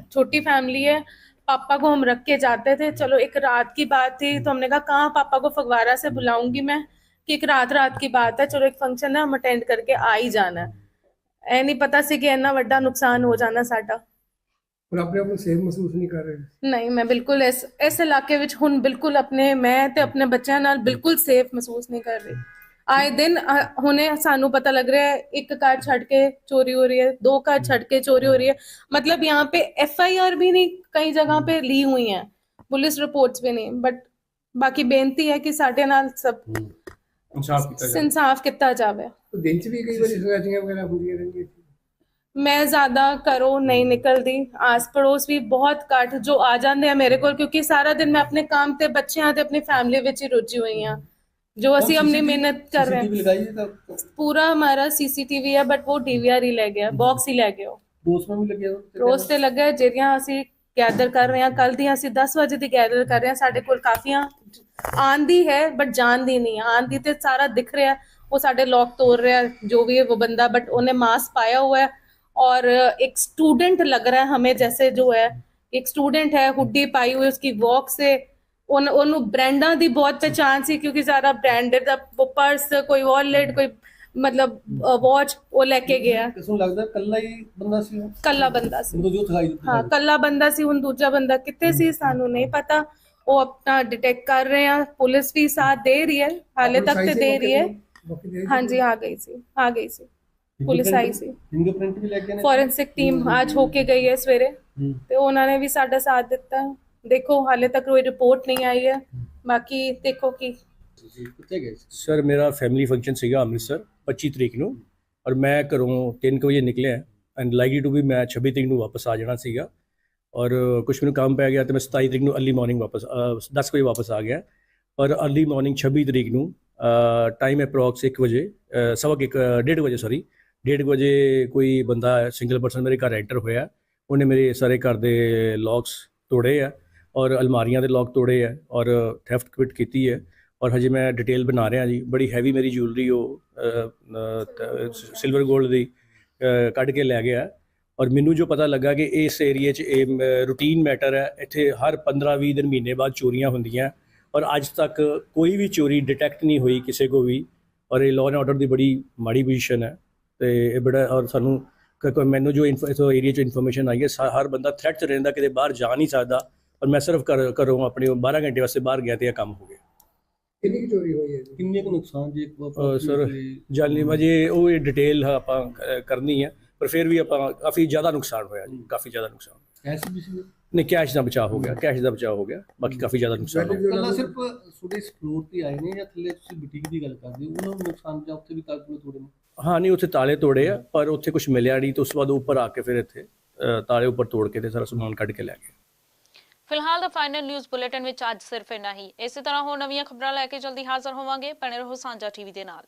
छोटी फैमिली है पापा को हम रख के जाते थे चलो एक रात की बात थी तो हमने कहा कहाँ पापा को फगवाड़ा से बुलाऊंगी मैं कि एक रात रात की बात है चलो एक फंक्शन है हम अटेंड करके आ ही जाना है ਇਹ ਨਹੀਂ ਪਤਾ ਸੀ ਕਿ ਇੰਨਾ ਵੱਡਾ ਨੁਕਸਾਨ ਹੋ ਜਾਣਾ ਸਾਡਾ ਪਰ ਆਪਣੇ ਆਪ ਨੂੰ ਸੇਫ ਮਹਿਸੂਸ ਨਹੀਂ ਕਰ ਰਹੇ ਨਹੀਂ ਮੈਂ ਬਿਲਕੁਲ ਇਸ ਇਸ ਇਲਾਕੇ ਵਿੱਚ ਹੁਣ ਬਿਲਕੁਲ ਆਪਣੇ ਮੈਂ ਤੇ ਆਪਣੇ ਬੱਚਿਆਂ ਨਾਲ ਬਿਲਕੁਲ ਸੇਫ ਮਹਿਸੂਸ ਨਹੀਂ ਕਰ ਰਹੀ ਆਏ ਦਿਨ ਅ, ਹੁਣੇ ਸਾਨੂੰ ਪਤਾ ਲੱਗ ਰਿਹਾ ਹੈ ਇੱਕ ਕਾਰ ਛੱਡ ਕੇ ਚੋਰੀ ਹੋ ਰਹੀ है दो कार छड़ के चोरी हो रही है मतलब यहाँ पे एफआईआर भी नहीं कई जगह पे ली हुई हैं पुलिस रिपोर्ट्स भी नहीं बट ਬਾਕੀ ਬੇਨਤੀ ਹੈ ਕਿ ਸਾਡੇ ਨਾਲ ਸਭ ਇਨਸਾਫ ਕੀਤਾ ਜਾਵੇ ਇਨਸਾਫ ਕੀਤਾ ਜਾਵੇ ਤਾਂ ਦਿਨ ਚ ਵੀ ਕਈ ਵਾਰੀ ਸਗਾਚੀਆਂ ਵਗੈਰਾ ਹੁੰਦੀਆਂ ਰਹਿੰਦੀਆਂ ਸੀ ਮੈਂ ਜ਼ਿਆਦਾ ਘਰੋਂ ਨਹੀਂ ਨਿਕਲਦੀ ਆਸ ਪੜੋਸ ਵੀ ਬਹੁਤ ਘੱਟ ਜੋ ਆ ਜਾਂਦੇ ਆ ਮੇਰੇ ਕੋਲ ਕਿਉਂਕਿ ਸਾਰਾ ਦਿਨ ਮੈਂ ਆਪਣੇ ਕੰਮ ਤੇ ਬੱਚਿਆਂ ਤੇ ਆਪਣੀ ਫੈਮਿਲੀ ਵਿੱਚ ਹੀ ਰੁੱਝੀ ਹੋਈ ਹਾਂ ਜੋ ਅਸੀਂ ਆਪਣੀ ਮਿਹਨਤ ਕਰ ਰਹੇ CCTV ਹਾਂ ਲਗਾਈ ਹੈ ਤਾਂ पूरा हमारा सीसीटीवी है बट वो डीवीआर ही ले गया बॉक्स ही ले गया ਦੋਸਤ ਨੂੰ ਵੀ ਲੱਗਿਆ ਰੋਜ਼ ਤੇ ਲੱਗਾ ਜਿਹੜੀਆਂ ਅਸੀਂ ਗੈਦਰ ਕਰ ਰਹੇ ਹਾਂ ਕੱਲ ਦੀਆਂ ਅਸੀਂ 10 ਵਜੇ ਦੀ ਗੈਦਰ ਕਰ ਰਹੇ ਹਾਂ ਸਾਡੇ ਕੋਲ ਕਾਫੀਆਂ ਆਂਦੀ ਹੈ ਬਟ ਜਾਣਦੀ ਨਹੀਂ ਆਂਦੀ ਤੇ ਸਾਰਾ ਦਿਖ ਰਿਹਾ ਹੈ। ਉਹ ਸਾਡੇ ਲੋਕ ਤੋੜ ਰਿਹਾ ਹੈ, जो भी है वो बंदा बट उन्हें मास्क पाया हुआ है और एक स्टूडेंट लग रहा है हमें जैसे जो है एक स्टूडेंट है हुड्डी पाई हुई उसकी वॉक से ਉਹਨ ਉਹਨੂੰ ਬ੍ਰਾਂਡਾਂ ਦੀ ਬਹੁਤ ਪਹਿਚਾਨ ਸੀ ਕਿਉਂਕਿ ਸਾਰਾ ਬ੍ਰਾਂਡਡ ਦਾ ਪਰਸ ਕੋਈ ਵਾਲਟ ਕੋਈ ਮਤਲਬ ਵਾਚ ਉਹ ਲੈ ਕੇ ਗਿਆ। ਕਿਸ ਨੂੰ ਲੱਗਦਾ ਕੱਲਾ ਹੀ ਬੰਦਾ ਸੀ ਉਹ? ਕੱਲਾ ਬੰਦਾ ਸੀ। ਮੈਨੂੰ ਜੋ ਦਿਖਾਈ ਦਿੱਤੀ। ਹਾਂ ਕੱਲਾ ਬੰਦਾ ਸੀ ਹੁਣ ਦੂਜਾ ਬੰਦਾ ਕਿੱਥੇ ਸੀ ਸਾਨੂੰ ਨਹੀਂ ਪਤਾ। ਉਹ ਆਪਣਾ ਡਿਟੈਕਟ ਕਰ ਰਹੇ ਆ ਪੁਲਿਸ ਵੀ ਸਾਥ ਦੇ ਰਹੀ ਹੈ ਹਾਲੇ ਤੱਕ ਤੇ ਦੇ ਰਹੀ ਹੈ। ਹਾਂਜੀ ਆ ਗਈ ਸੀ ਆ ਗਈ ਸੀ। ਪੁਲਿਸ ਆਈ ਸੀ। ਫਿੰਗਰਪ੍ਰਿੰਟ ਵੀ ਲੈ ਕੇ ਨੇ? ਫੋਰੈਂਸਿਕ ਟੀਮ ਅੱਜ ਹੋ ਕੇ ਗਈ ਹੈ ਸਵੇਰੇ। ਤੇ ਉਹਨਾਂ ਨੇ ਵੀ ਸਾਡਾ ਸਾਥ ਦਿੱਤਾ। ਦੇਖੋ ਹਾਲੇ ਤੱਕ ਕੋਈ ਰਿਪੋਰਟ ਨਹੀਂ ਆਈ ਹੈ। ਬਾਕੀ ਦੇਖੋ ਕੀ। ਕਿੱਥੇ ਗਏ ਸੀ? ਸਰ ਮੇਰਾ ਫੈਮਿਲੀ ਫੰਕਸ਼ਨ ਸੀਗਾ ਅੰਮ੍ਰਿਤਸਰ 25 ਤਰੀਕ ਨੂੰ। ਔਰ ਮੈਂ ਘਰੋਂ 3 ਵਜੇ ਨਿਕਲਿਆ ਐਂਡ ਲਾਈਕਲੀ ਟੂ ਵੀ ਮੈਂ 26 ਤਰੀਕ ਨੂੰ ਵਾਪਸ ਆ ਜਾਣਾ ਸੀਗਾ। ਔਰ ਕੁਝ ਮੈਨੂੰ ਕੰਮ ਪੈ ਗਿਆ ਤੇ ਮੈਂ 27 ਤਰੀਕ ਨੂੰ ਅਰਲੀ ਮਾਰਨਿੰਗ ਵਾਪਸ ਅ, 10 ਵਜੇ ਵਾਪਸ ਆ ਗਿਆ। ਪਰ ਅਰਲੀ ਮਾਰਨਿੰਗ 26 ਤਰੀਕ ਨੂੰ ਟਾਈਮ ਅਪਰੋਕਸ 1 ਵਜੇ ਅ, ਸਵਾ ਕੁ ਇੱਕ 1:30 ਵਜੇ ਸੌਰੀ 1:30 ਵਜੇ ਕੋਈ ਬੰਦਾ ਸਿੰਗਲ ਪਰਸਨ ਮੇਰੇ ਘਰ ਐਂਟਰ ਹੋਇਆ। ਉਹਨੇ ਮੇਰੇ ਸਾਰੇ ਘਰ ਦੇ ਲੌਕਸ ਤੋੜੇ ਆ। ਔਰ ਅਲਮਾਰੀਆਂ ਦੇ ਲੌਕ ਤੋੜੇ ਹੈ ਔਰ ਥੈਫਟ ਕਵਿਟ ਕੀਤੀ ਹੈ ਔਰ ਹਜੇ ਮੈਂ ਡਿਟੇਲ ਬਣਾ ਰਿਹਾ ਜੀ। ਬੜੀ ਹੈਵੀ ਮੇਰੀ ਜੁਐਲਰੀ ਉਹ ਸਿਲਵਰ 골ਡ ਦੀ ਕੱਢ ਕੇ ਲੈ ਗਿਆ। ਔਰ ਮੈਨੂੰ ਜੋ ਪਤਾ ਲੱਗਾ ਕਿ ਇਸ ਏਰੀਏ 'ਚ ਇਹ ਰੂਟੀਨ ਮੈਟਰ ਹੈ, ਇੱਥੇ ਹਰ 15-20 ਦਿਨ ਮਹੀਨੇ ਬਾਅਦ ਚੋਰੀਆਂ ਹੁੰਦੀਆਂ। ਔਰ ਅੱਜ ਤੱਕ ਕੋਈ ਵੀ ਚੋਰੀ ਡਿਟੈਕਟ ਨਹੀਂ ਹੋਈ ਕਿਸੇ ਕੋ ਵੀ। ਔਰ ਇਹ ਲਾਅ ਐਂਡ ਆਰਡਰ ਦੀ ਬੜੀ ਮਾੜੀ ਪੋਜੀਸ਼ਨ ਹੈ। ਤੇ ਇਹ ਬੜਾ, ਔਰ ਸਾਨੂੰ ਮੈਨੂੰ ਜੋ ਇਨਫੋ ਇਸ ਏਰੀਆ 'ਚ ਇਨਫੋਰਮੇਸ਼ਨ ਆਈ ਹੈ, ਸਾ- ਹਰ ਬੰਦਾ ਥ੍ਰੈਟ 'ਚ ਰਹਿੰਦਾ, ਕਿਤੇ ਬਾਹਰ ਜਾ ਨਹੀਂ ਸਕਦਾ। ਔਰ ਮੈਂ ਸਿਰਫ ਘਰ ਘਰੋਂ ਆਪਣੇ 12 ਘੰਟੇ ਵਾਸਤੇ ਬਾਹਰ ਗਿਆ ਤੇ ਇਹ ਕੰਮ ਹੋ ਗਿਆ। ਕਿੰਨੀ ਕੁ ਚੋਰੀ ਹੋਈ ਹੈ ਜੀ? ਕਿੰਨੇ ਕੁ ਨੁਕਸਾਨ ਜੇ ਅਹ ਸਰ ਜਾਨੀ ਵਜੇ ਉਹ ਡਿਟੇਲ ਆਪਾਂ ਅਹ, ਕਰਨੀ ਹੈ ਪਰ ਫਿਰ ਵੀ ਆਪਾਂ ਕਾਫੀ ਜ਼ਿਆਦਾ ਨੁਕਸਾਨ ਹੋਇਆ ਜੀ ਕਾਫੀ ਜ਼ਿਆਦਾ ਨੁਕਸਾਨ। ਕੈਸ਼ ਵੀ ਸੀ? ਨਹੀਂ ਕੈਸ਼ ਦਾ ਬਚਾਅ ਹੋ ਗਿਆ ਕੈਸ਼ ਦਾ ਬਚਾਅ ਹੋ ਗਿਆ ਬਾਕੀ ਕਾਫੀ ਜ਼ਿਆਦਾ ਨੁਕਸਾਨ ਹੋ ਗਿਆ ਕੱਲਾ ਸਿਰਫ ਤੁਹਾਡੇ ਫਲੋਰ ਤੇ ਆਏ ਨੇ ਜਾਂ ਥੱਲੇ ਤੁਸੀਂ ਬੁਟੀਕ ਦੀ ਗੱਲ ਕਰਦੇ ਹੋ? ਉਹਨਾਂ ਨੂੰ ਨੁਕਸਾਨ ਜਾਂ ਉੱਥੇ ਵੀ ਕਾਗਜ਼ ਥੋੜੇ ਨੇ? ਹਾਂ ਨਹੀਂ ਉੱਥੇ ਤਾਲੇ ਤੋੜੇ ਆ ਪਰ ਉੱਥੇ ਕੁਝ ਮਿਲਿਆ ਨਹੀਂ ਤੇ ਉਸ ਤੋਂ ਬਾਅਦ ਉੱਪਰ ਆ ਕੇ ਫਿਰ ਇੱਥੇ ਅਹ, ਤਾਲੇ ਉੱਪਰ ਤੋੜ ਕੇ ਤੇ ਸਾਰਾ ਸਮਾਨ ਕੱਢ ਕੇ ਲੈ ਗਏ। ਫਿਲਹਾਲ ਦਾ ਫਾਈਨਲ ਨਿਊਜ਼ ਬੁਲੇਟਿਨ ਵਿੱਚ ਅੱਜ ਸਿਰਫ ਇੰਨਾ ਹੀ। ਇਸੇ ਤਰ੍ਹਾਂ ਹੋਰ ਨਵੀਆਂ ਖਬਰਾਂ ਲੈ ਕੇ ਜਲਦੀ ਹਾਜ਼ਰ ਹੋਵਾਂਗੇ। ਬਣੇ ਰਹੋ ਸਾਂਝਾ ਟੀਵੀ ਦੇ ਨਾਲ।